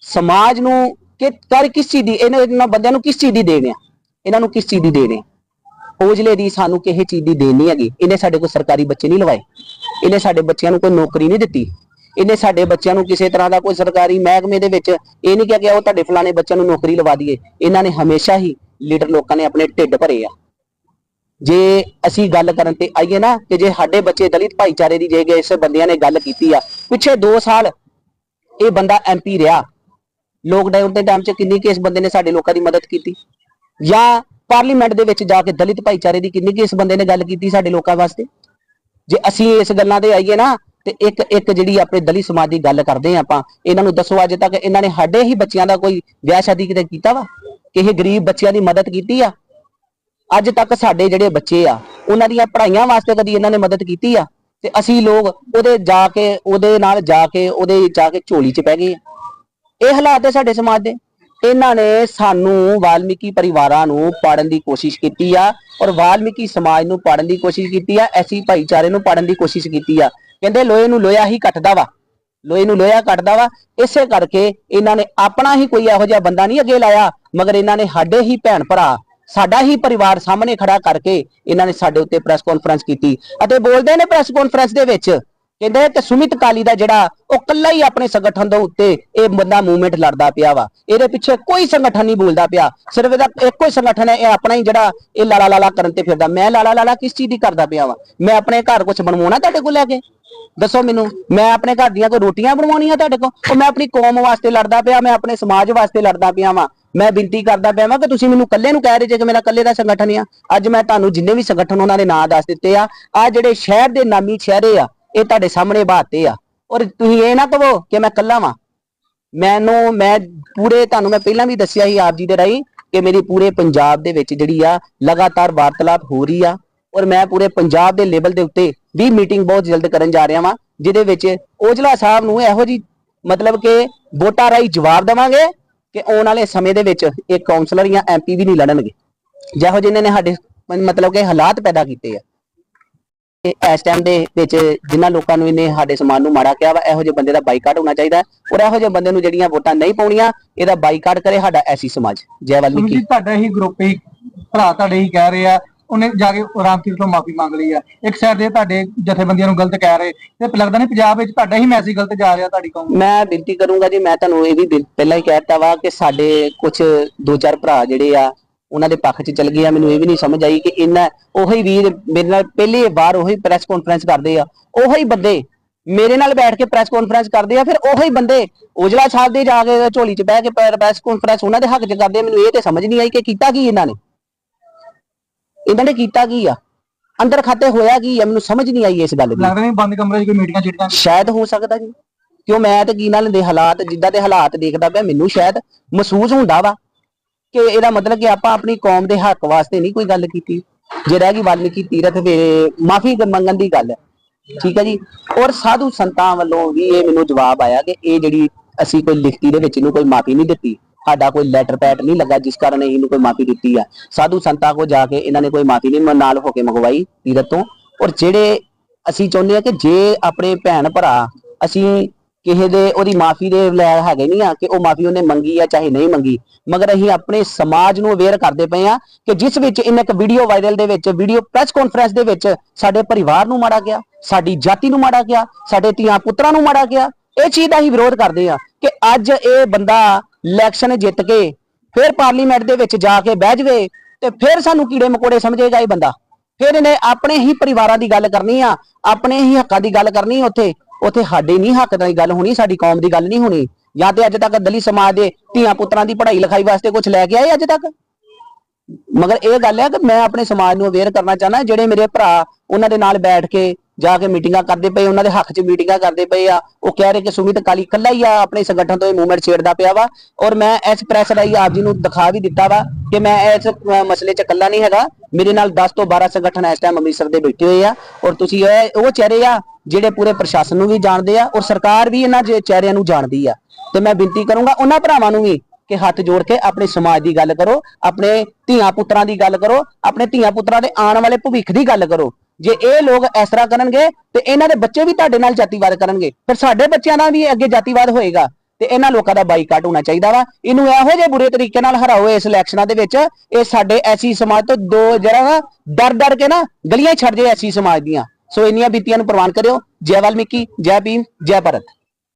ਸਮਾਜ ਨੂੰ ਕਿ ਕਰ ਕਿਸ ਚੀਜ਼ ਦੀ, ਇਹਨਾਂ ਇਹਨਾਂ ਬੰਦਿਆਂ ਨੂੰ ਕਿਸ ਚੀਜ਼ ਦੀ ਦੇਣ ਆ? ਇਹਨਾਂ ਨੂੰ ਕਿਸ ਚੀਜ਼ ਦੀ ਦੇਣ ਆ? ਔਜਲੇ ਦੀ ਸਾਨੂੰ ਕਿਸੇ ਚੀਜ਼ ਦੀ ਦੇਣ ਨਹੀਂ ਹੈਗੀ। ਇਹਨੇ ਸਾਡੇ ਕੋਲ ਸਰਕਾਰੀ ਬੱਚੇ ਨਹੀਂ ਲਵਾਏ। ਇਹਨੇ ਸਾਡੇ ਬੱਚਿਆਂ ਨੂੰ ਕੋਈ ਨੌਕਰੀ ਨਹੀਂ ਦਿੱਤੀ। ਇਹਨੇ ਸਾਡੇ ਬੱਚਿਆਂ ਨੂੰ ਕਿਸੇ ਤਰ੍ਹਾਂ ਦਾ ਕੋਈ ਸਰਕਾਰੀ ਮਹਿਕਮੇ ਦੇ ਵਿੱਚ ਇਹ ਨਹੀਂ ਕਿਹਾ ਕਿ ਉਹ ਤੁਹਾਡੇ ਫਲਾਣੇ ਬੱਚਿਆਂ ਨੂੰ ਨੌਕਰੀ ਲਵਾ ਦਈਏ। ਇਹਨਾਂ ਨੇ ਹਮੇਸ਼ਾ ਹੀ ਲੀਡਰ ਲੋਕਾਂ ਨੇ ਆਪਣੇ ਢਿੱਡ ਭਰੇ ਆ। ਜੇ ਅਸੀਂ ਗੱਲ ਕਰਨ ਤੇ ਆਈਏ ਨਾ ਕਿ ਜੇ ਸਾਡੇ ਬੱਚੇ ਦਲਿਤ ਭਾਈਚਾਰੇ ਦੀ ਜੇ ਇਸ ਬੰਦਿਆਂ ਨੇ ਗੱਲ ਕੀਤੀ ਆ, ਪਿੱਛੇ 2 ਸਾਲ ਇਹ ਬੰਦਾ ਐਮਪੀ ਰਿਹਾ। ਲੋਕਡਾਊਨ ਦੇ ਟਾਈਮ 'ਚ ਕਿੰਨੀ ਕਿ ਇਸ ਬੰਦੇ ਨੇ ਸਾਡੇ ਲੋਕਾਂ ਦੀ ਮਦਦ ਕੀਤੀ? ਜਾਂ ਪਾਰਲੀਮੈਂਟ ਦੇ ਵਿੱਚ ਜਾ ਕੇ ਦਲਿਤ ਭਾਈਚਾਰੇ ਦੀ ਕਿੰਨੀ ਕਿ ਇਸ ਬੰਦੇ ਨੇ ਗੱਲ ਕੀਤੀ ਸਾਡੇ ਲੋਕਾਂ ਵਾਸਤੇ? ਜੇ ਅਸੀਂ ਇਸ ਗੱਲਾਂ ਤੇ ਆਈਏ ਨਾ ਤੇ ਇੱਕ ਇੱਕ ਜਿਹੜੀ ਆਪਣੇ ਦਲਿਤ ਸਮਾਜ ਦੀ ਗੱਲ ਕਰਦੇ ਆ ਆਪਾਂ, ਇਹਨਾਂ ਨੂੰ ਦੱਸੋ ਅੱਜ ਤੱਕ ਇਹਨਾਂ ਨੇ ਸਾਡੇ ਹੀ ਬੱਚਿਆਂ ਦਾ ਕੋਈ ਵਿਆਹ ਸ਼ਾਦੀ ਕਿਤੇ ਕੀਤਾ ਵਾ? ਕਿਸੇ ਗਰੀਬ ਬੱਚਿਆਂ ਦੀ ਮਦਦ ਕੀਤੀ ਆ? ਅੱਜ ਤੱਕ ਸਾਡੇ ਜਿਹੜੇ ਬੱਚੇ ਆ, ਉਹਨਾਂ ਦੀਆਂ ਪੜ੍ਹਾਈਆਂ ਵਾਸਤੇ ਕਦੀ ਇਹਨਾਂ ਨੇ ਮਦਦ ਕੀਤੀ ਆ? ਤੇ ਅਸੀਂ ਲੋਕ ਉਹਦੇ ਜਾ ਕੇ, ਉਹਦੇ ਨਾਲ ਜਾ ਕੇ, ਉਹਦੇ ਜਾ ਕੇ ਝੋਲੀ 'ਚ ਪੈ ਗਏ ਆ। ਇਹ ਹਾਲਾਤ ਹੈ ਸਾਡੇ ਸਮਾਜ ਦੇ। ਇਹਨਾਂ ਨੇ ਸਾਨੂੰ ਵਾਲਮੀਕੀ ਪਰਿਵਾਰਾਂ ਨੂੰ ਪਾੜਨ ਦੀ ਕੋਸ਼ਿਸ਼ ਕੀਤੀ ਆ ਔਰ ਵਾਲਮੀਕੀ ਸਮਾਜ ਨੂੰ ਪਾੜਨ ਦੀ ਕੋਸ਼ਿਸ਼ ਕੀਤੀ ਆ, ਐਸੀ ਭਾਈਚਾਰੇ ਨੂੰ ਪਾੜਨ ਦੀ ਕੋਸ਼ਿਸ਼ ਕੀਤੀ ਆ। ਕਹਿੰਦੇ ਲੋਹੇ ਨੂੰ ਲੋਹਾ ਹੀ ਕੱਟਦਾ ਵਾ, ਲੋਹੇ ਨੂੰ ਲੋਹਾ ਕੱਟਦਾ ਵਾ, ਇਸੇ ਕਰਕੇ ਇਹਨਾਂ ਨੇ ਆਪਣਾ ਹੀ ਕੋਈ ਇਹੋ ਜਿਹਾ ਬੰਦਾ ਨਹੀਂ ਅੱਗੇ ਲਾਇਆ, ਮਗਰ ਇਹਨਾਂ ਨੇ ਸਾਡੇ ਹੀ ਭੈਣ ਭਰਾ, ਸਾਡਾ ਹੀ ਪਰਿਵਾਰ ਸਾਹਮਣੇ ਖੜਾ ਕਰਕੇ ਇਹਨਾਂ ਨੇ ਸਾਡੇ ਉੱਤੇ ਪ੍ਰੈਸ ਕਾਨਫਰੰਸ ਕੀਤੀ ਅਤੇ ਬੋਲਦੇ ਨੇ ਪ੍ਰੈਸ ਕਾਨਫਰੰਸ ਦੇ ਵਿੱਚ ਕਹਿੰਦੇ ਕਿ ਸੁਮਿਤ ਕਾਲੀ ਦਾ ਜਿਹੜਾ ਉਹ ਕੱਲਾ ਹੀ ਆਪਣੇ ਸੰਗਠਨ ਦੇ ਉੱਤੇ ਇਹ ਬੰਦਾ ਮੂਵਮੈਂਟ ਲੜਦਾ ਪਿਆ ਵਾ। ਇਹਦੇ ਪਿੱਛੇ ਕੋਈ ਸੰਗਠਨ ਨਹੀਂ ਬੋਲਦਾ ਪਿਆ। ਸਿਰਫ ਇਹਦਾ ਇੱਕੋ ਹੀ ਸੰਗਠਨ ਹੈ, ਇਹ ਆਪਣਾ ਹੀ ਜਿਹੜਾ ਇਹ ਲਾਲਾ ਲਾਲਾ ਕਰਨ ਤੇ ਫਿਰਦਾ। ਮੈਂ ਲਾਲਾ ਲਾਲਾ ਕਿਸ ਚੀਜ਼ ਦੀ ਕਰਦਾ ਪਿਆ ਵਾ? ਮੈਂ ਆਪਣੇ ਘਰ ਕੁਝ ਬਣਵਾਉਣਾ ਤੁਹਾਡੇ ਕੋਲ ਲੈ ਕੇ? ਦੱਸੋ ਮੈਨੂੰ, ਮੈਂ ਆਪਣੇ ਘਰ ਦੀਆਂ ਕੋਈ ਰੋਟੀਆਂ ਬਣਵਾਉਣੀਆਂ ਤੁਹਾਡੇ ਕੋਲ? ਉਹ ਮੈਂ ਆਪਣੀ ਕੌਮ ਵਾਸਤੇ ਲੜਦਾ ਪਿਆ, ਮੈਂ ਆਪਣੇ ਸਮਾਜ ਵਾਸਤੇ ਲੜਦਾ ਪਿਆ ਵਾਂ। ਮੈਂ ਬੇਨਤੀ ਕਰਦਾ ਪਿਆ ਵਾਂ ਕਿ ਤੁਸੀਂ ਮੈਨੂੰ ਇਕੱਲੇ ਨੂੰ ਕਹਿ ਰਹੇ ਜੇ ਕਿ ਮੇਰਾ ਇਕੱਲੇ ਦਾ ਸੰਗਠਨ ਆ। ਅੱਜ ਮੈਂ ਤੁਹਾਨੂੰ ਜਿੰਨੇ ਵੀ ਸੰਗਠਨ ਉਹਨਾਂ ਦੇ ਨਾਂ ਦੱਸ ਦਿੱਤੇ ਆ ਆ ਜਿਹੜੇ ਸ਼ਹਿਰ ਦੇ ਨਾਮੀ ਸ਼ਹਿਰੇ ਆ ਇਹ ਤੁਹਾਡੇ ਸਾਹਮਣੇ ਬਾਤੇ ਆ। ਔਰ ਤੁਸੀਂ ਇਹ ਨਾ ਕਹੋ ਕਿ ਮੈਂ ਇਕੱਲਾ ਵਾਂ। ਮੈਨੂੰ, ਮੈਂ ਪੂਰੇ, ਤੁਹਾਨੂੰ ਮੈਂ ਪਹਿਲਾਂ ਵੀ ਦੱਸਿਆ ਸੀ ਆਪ ਜੀ ਦੇ ਰਾਹੀਂ ਕਿ ਮੇਰੀ ਪੂਰੇ ਪੰਜਾਬ ਦੇ ਵਿੱਚ ਜਿਹੜੀ ਆ ਲਗਾਤਾਰ ਵਾਰਤਾਲਾਪ ਹੋ ਰਹੀ ਆ। ਔਰ ਮੈਂ ਪੂਰੇ ਪੰਜਾਬ ਦੇ ਲੈਵਲ ਦੇ ਉੱਤੇ ਵੀ ਮੀਟਿੰਗ ਬਹੁਤ ਜਲਦ ਕਰਨ ਜਾ ਰਿਹਾ ਵਾਂ, ਜਿਹਦੇ ਵਿੱਚ ਔਜਲਾ ਸਾਹਿਬ ਨੂੰ ਇਹੋ ਜੀ ਮਤਲਬ ਕਿ ਵੋਟਾਂ ਰਾਹੀਂ ਜਵਾਬ ਦੇਵਾਂਗੇ ਕਿ ਆਉਣ ਵਾਲੇ ਸਮੇਂ ਦੇ ਵਿੱਚ ਇਹ ਕਾਉਂਸਲਰ ਜਾਂ ਐਮਪੀ ਵੀ ਨਹੀਂ ਲੜਨਗੇ। ਜਿਹੋ ਜਿਹੇ ਨੇ ਸਾਡੇ ਮਤਲਬ ਕਿ ਹਾਲਾਤ ਪੈਦਾ ਕੀਤੇ ਆ। ਤੇ ਇਸ ਟਾਈਮ ਦੇ ਵਿੱਚ ਜਿਨ੍ਹਾਂ ਲੋਕਾਂ ਨੂੰ ਇਹਨੇ ਸਾਡੇ ਸਮਾਨ ਨੂੰ ਮਾੜਾ ਕਿਹਾ ਵਾ ਇਹੋ ਜਿਹੇ ਬੰਦੇ ਦਾ ਬਾਈਕਾਟ ਹੋਣਾ ਚਾਹੀਦਾ ਹੈ ਔਰ ਇਹੋ ਜਿਹੇ ਬੰਦੇ ਨੂੰ ਜਿਹੜੀਆਂ ਵੋਟਾਂ ਨਹੀਂ ਪਾਉਣੀਆਂ ਇਹਦਾ ਬਾਈਕਾਟ ਕਰੇ ਸਾਡਾ ਐਸੀ ਸਮਾਜ। ਜੈ ਵਾਲਮੀਕੀ। ਤੁਹਾਡਾ ਹੀ ਗਰੁੱਪ ਹੀ ਭਰਾ ਤੁਹਾਡੇ ਹੀ ਕਹਿ ਰਹੇ ਆ ਉਹਨੇ ਜਾ ਕੇ ਰਾਮਤੀਰ ਤੋਂ ਮਾਫੀ ਮੰਗ ਲਈ ਆ। ਇੱਕ ਸਾਈਡ ਦੇ ਤੁਹਾਡੇ ਜਥੇਬੰਦੀਆਂ ਨੂੰ ਗਲਤ ਕਹਿ ਰਹੇ ਤੇ ਲੱਗਦਾ ਨਹੀਂ ਪੰਜਾਬ ਵਿੱਚ ਤੁਹਾਡਾ ਹੀ ਮੈਸੇਜ ਗਲਤ ਜਾ ਰਿਹਾ ਤੁਹਾਡੀ ਕੌਮ ਮੈਂ ਬੇਨਤੀ ਕਰੂੰਗਾ ਜੀ ਮੈਂ ਤੁਹਾਨੂੰ ਇਹ ਵੀ ਬਿਲ- ਪਹਿਲਾਂ ਹੀ ਕਹਿ ਦਿੱਤਾ ਵਾ ਕਿ ਸਾਡੇ ਕੁਝ ਦੋ ਚਾਰ ਭਰਾ ਜਿਹੜੇ ਆ ਉਹਨਾਂ ਦੇ ਪੱਖ 'ਚ ਚਲ ਗਏ ਆ ਮੈਨੂੰ ਇਹ ਵੀ ਨਹੀਂ ਸਮਝ ਆਈ ਕਿ ਇਹਨਾਂ ਉਹੀ ਵੀਰ ਮੇਰੇ ਨਾਲ ਪਹਿਲੇ ਵਾਰ ਉਹੀ ਪ੍ਰੈਸ ਕਾਨਫਰੰਸ ਕਰਦੇ ਆ। ਉਹੀ ਬੰਦੇ ਮੇਰੇ ਨਾਲ ਬੈਠ ਕੇ ਪ੍ਰੈਸ ਕਾਨਫਰੰਸ ਕਰਦੇ ਆ ਫਿਰ ਉਹੀ ਬੰਦੇ ਉਜਲਾ ਸਾਹਿਬ ਦੇ ਜਾ ਕੇ ਝੋਲੀ 'ਚ ਬਹਿ ਕੇ ਪ੍ਰੈਸ ਕਾਨਫਰੰਸ ਉਹਨਾਂ ਦੇ ਹੱਕ 'ਚ ਕਰਦੇ ਮੈਨੂੰ ਇਹ ਤੇ ਸਮਝ ਨਹੀਂ ਆਈ ਕਿ ਕੀਤਾ ਕੀ ਇਹਨਾਂ ਨੇ। ਇਹਨਾਂ ਨੇ ਕੀਤਾ ਕੀ ਆ? ਅੰਦਰ ਖਾਤੇ ਹੋਇਆ ਕੀ ਆ? ਮੈਨੂੰ ਸਮਝ ਨਹੀਂ ਆਈ ਇਸ ਗੱਲ ਦੀ। ਲੱਗਦਾ ਨਹੀਂ ਬੰਦ ਕਮਰੇ 'ਚ ਕੋਈ ਮੀਟਿੰਗਾਂ ਛਿੜਕਾਂ ਸ਼ਾਇਦ ਹੋ ਸਕਦਾ ਜੀ। ਕਿਉਂ ਮੈਂ ਤੇ ਕੀ ਨਾਲ ਦੇ ਹਾਲਾਤ ਜਿੱਦਾਂ ਦੇ ਹਾਲਾਤ ਦੇਖਦਾ ਪਿਆ ਮੈਨੂੰ ਸ਼ਾਇਦ ਮਹਿਸੂਸ ਹੁੰਦਾ ਵਾ। ਕਿ ਇਹਦਾ ਮਤਲਬ ਕਿ ਆਪਾਂ ਆਪਣੀ ਕੌਮ ਦੇ ਹੱਕ ਵਾਸਤੇ ਨਹੀਂ ਕੋਈ ਗੱਲ ਕੀਤੀ। ਜੇ ਰਹਿ ਗਈ ਵਾਲਮੀਕੀ ਤੀਰਥ ਵੇ ਮਾਫੀ ਮੰਗਣ ਦੀ ਗੱਲ ਹੈ। ਠੀਕ ਹੈ ਜੀ? ਔਰ ਸਾਧੂ ਸੰਤਾਂ ਵੱਲੋਂ ਵੀ ਇਹ ਮੈਨੂੰ ਜਵਾਬ ਆਇਆ ਕਿ ਇਹ ਜਿਹੜੀ ਅਸੀਂ ਕੋਈ ਲਿਖਤੀ ਦੇ ਵਿੱਚ ਇਹਨੂੰ ਕੋਈ ਮਾਫੀ ਨਹੀਂ ਦਿੱਤੀ। ਸਾਡਾ ਕੋਈ ਲੈਟਰ ਪੈਟ ਨਹੀਂ ਲੱਗਾ, ਜਿਸ ਕਾਰਨ ਇਹਨੂੰ ਕੋਈ ਮਾਫੀ ਦਿੱਤੀ ਆ। ਸਾਧੂ ਸੰਤਾਂ ਕੋ ਜਾ ਕੇ ਇਹਨਾਂ ਨੇ ਕੋਈ ਮਾਫੀ ਨਹੀਂ ਨਾਲ ਹੋ ਕੇ ਮੰਗਵਾਈ ਤੀਰਥ ਤੋਂ। ਔਰ ਜਿਹੜੇ ਅਸੀਂ ਚਾਹੁੰਦੇ ਆ ਕਿ ਜੇ ਆਪਣੇ ਭੈਣ ਭਰਾ ਅਸੀਂ ਕਿਸੇ ਦੇ, ਉਹਦੀ ਮਾਫੀ ਦੇ ਲੈ ਹੈਗੇ ਨਹੀਂ ਆ ਕਿ ਉਹ ਮਾਫੀ ਉਹਨੇ ਮੰਗੀ ਆ ਚਾਹੇ ਨਹੀਂ ਮੰਗੀ। ਮਗਰ ਅਸੀਂ ਆਪਣੇ ਸਮਾਜ ਨੂੰ ਅਵੇਅਰ ਕਰਦੇ ਪਏ ਆ ਕਿ ਜਿਸ ਵਿੱਚ ਇਹਨਾਂ ਇੱਕ ਵੀਡੀਓ ਵਾਇਰਲ ਦੇ ਵਿੱਚ ਵੀਡੀਓ ਪ੍ਰੈਸ ਕਾਨਫਰੰਸ ਦੇ ਵਿੱਚ ਸਾਡੇ ਪਰਿਵਾਰ ਨੂੰ ਮਾੜਾ ਗਿਆ ਸਾਡੀ ਜਾਤੀ ਨੂੰ ਮਾੜਾ ਗਿਆ ਸਾਡੇ ਧੀਆਂ ਪੁੱਤਰਾਂ ਨੂੰ ਮਾੜਾ ਗਿਆ ਇਹ ਚੀਜ਼ ਦਾ ਹੀ ਵਿਰੋਧ ਕਰਦੇ ਆ ਕਿ ਅੱਜ ਇਹ ਬੰਦਾ ਇਲੈਕਸ਼ਨ ਜਿੱਤ ਕੇ ਫਿਰ ਪਾਰਲੀਮੈਂਟ ਦੇ ਵਿੱਚ ਜਾ ਕੇ ਬਹਿ ਜਵੇ ਤੇ ਫਿਰ ਸਾਨੂੰ ਕੀੜੇ ਮਕੋੜੇ ਸਮਝੇਗਾ ਇਹ ਬੰਦਾ। ਫਿਰ ਇਹਨੇ ਆਪਣੇ ਹੀ ਪਰਿਵਾਰਾਂ ਦੀ ਗੱਲ ਕਰਨੀ ਆ, ਆਪਣੇ ਹੀ ਹੱਕਾਂ ਦੀ ਗੱਲ ਕਰਨੀ ਉੱਥੇ। ਉੱਥੇ ਸਾਡੇ ਨਹੀਂ ਹੱਕ ਦੀ ਗੱਲ ਹੋਣੀ, ਸਾਡੀ ਕੌਮ ਦੀ ਗੱਲ ਨਹੀਂ ਹੋਣੀ। ਜਾਂ ਤੇ ਅੱਜ ਤੱਕ ਦਲੀ ਸਮਾਜ ਦੇ ਧੀਆਂ ਪੁੱਤਰਾਂ ਦੀ ਪੜ੍ਹਾਈ ਲਿਖਾਈ ਵਾਸਤੇ ਕੁਝ ਲੈ ਕੇ ਆਏ ਅੱਜ ਤੱਕ? ਮਗਰ ਇਹ ਗੱਲ ਹੈ ਕਿ ਮੈਂ ਆਪਣੇ ਸਮਾਜ ਨੂੰ ਅਵੇਅਰ ਕਰਨਾ ਚਾਹਨਾ ਜਿਹੜੇ ਮੇਰੇ ਭਰਾ ਉਹਨਾਂ ਦੇ ਨਾਲ ਬੈਠ ਕੇ ਜਾ ਕੇ ਮੀਟਿੰਗਾਂ ਕਰਦੇ ਪਏ, ਉਹਨਾਂ ਦੇ ਹੱਕ 'ਚ ਮੀਟਿੰਗਾਂ ਕਰਦੇ ਪਏ ਆ। ਉਹ ਕਹਿ ਰਹੇ ਕਿ ਸੁਮਿਤ ਕਾਲੀ ਕੱਲਾ ਹੀ ਆ, ਆਪਣੇ ਸੰਗਠਨ ਤੋਂ ਇਹ ਮੂਵਮੈਂਟ ਛੇੜਦਾ ਪਿਆ ਵਾ। ਔਰ ਮੈਂ ਇਸ ਪ੍ਰੈਸ ਰਾਹੀਂ ਆਪ ਜੀ ਨੂੰ ਦਿਖਾ ਵੀ ਦਿੱਤਾ ਵਾ ਕਿ ਮੈਂ ਇਸ ਮਸਲੇ 'ਚ ਇਕੱਲਾ ਨਹੀਂ ਹੈਗਾ। ਮੇਰੇ ਨਾਲ 10 ਤੋਂ 12 ਸੰਗਠਨ ਇਸ ਟਾਈਮ ਅੰਮ੍ਰਿਤਸਰ ਦੇ ਬੈਠੇ ਹੋਏ ਆ। ਔਰ ਤੁਸੀਂ ਇਹ, ਉਹ ਚਿਹਰੇ ਆ ਜਿਹੜੇ ਪੂਰੇ ਪ੍ਰਸ਼ਾਸਨ ਨੂੰ ਵੀ ਜਾਣਦੇ ਆ ਔਰ ਸਰਕਾਰ ਵੀ ਇਹਨਾਂ ਚਿਹਰਿਆਂ ਨੂੰ ਜਾਣਦੀ ਆ। ਤੇ ਮੈਂ ਬੇਨਤੀ ਕਰੂੰਗਾ ਉਹਨਾਂ ਭਰਾਵਾਂ ਨੂੰ ਵੀ ਕਿ ਹੱਥ ਜੋੜ ਕੇ ਆਪਣੇ ਸਮਾਜ ਦੀ ਗੱਲ ਕਰੋ, ਆਪਣੇ ਧੀਆਂ ਪੁੱਤਰਾਂ ਦੀ ਗੱਲ ਕਰੋ, ਆਪਣੇ ਧੀਆਂ ਪੁੱਤਰਾਂ ਦੇ ਆਉਣ ਵਾਲੇ ਭਵਿੱਖ ਦੀ ਗੱਲ ਕਰੋ। ਜੇ ਇਹ ਲੋਕ ਇਸ ਤਰ੍ਹਾਂ ਕਰਨਗੇ ਤੇ ਇਹਨਾਂ ਦੇ ਬੱਚੇ ਵੀ ਤੁਹਾਡੇ ਨਾਲ ਜਾਤੀਵਾਦ ਕਰਨਗੇ, ਫਿਰ ਸਾਡੇ ਬੱਚਿਆਂ ਦਾ ਵੀ ਅੱਗੇ ਜਾਤੀਵਾਦ ਹੋਏਗਾ ਤੇ ਇਹਨਾਂ ਲੋਕਾਂ ਦਾ ਬਾਈਕਾਟ ਹੋਣਾ ਚਾਹੀਦਾ ਵਾ। ਇਹਨੂੰ ਇਹੋ ਜਿਹੇ ਬੁਰੇ ਤਰੀਕੇ ਨਾਲ ਹਰਾਓ ਇਸ ਇਲੈਕਸ਼ਨਾਂ ਦੇ ਵਿੱਚ, ਇਹ ਸਾਡੇ ਐਸੀ ਸਮਾਜ ਤੋਂ ਦੋ ਜਿਹੜਾ ਨਾ ਡਰ ਡਰ ਕੇ ਨਾ ਗਲੀਆਂ ਛੱਡ ਜੇ ਐਸੀ ਸਮਾਜ ਦੀਆਂ। ਸੋ ਇੰਨੀਆਂ ਬੀਤੀਆਂ ਨੂੰ ਪ੍ਰਵਾਨ ਕਰਿਓ। ਜੈ ਵਾਲਮੀਕੀ, ਜੈ ਭੀਮ, ਜੈ ਭਾਰਤ।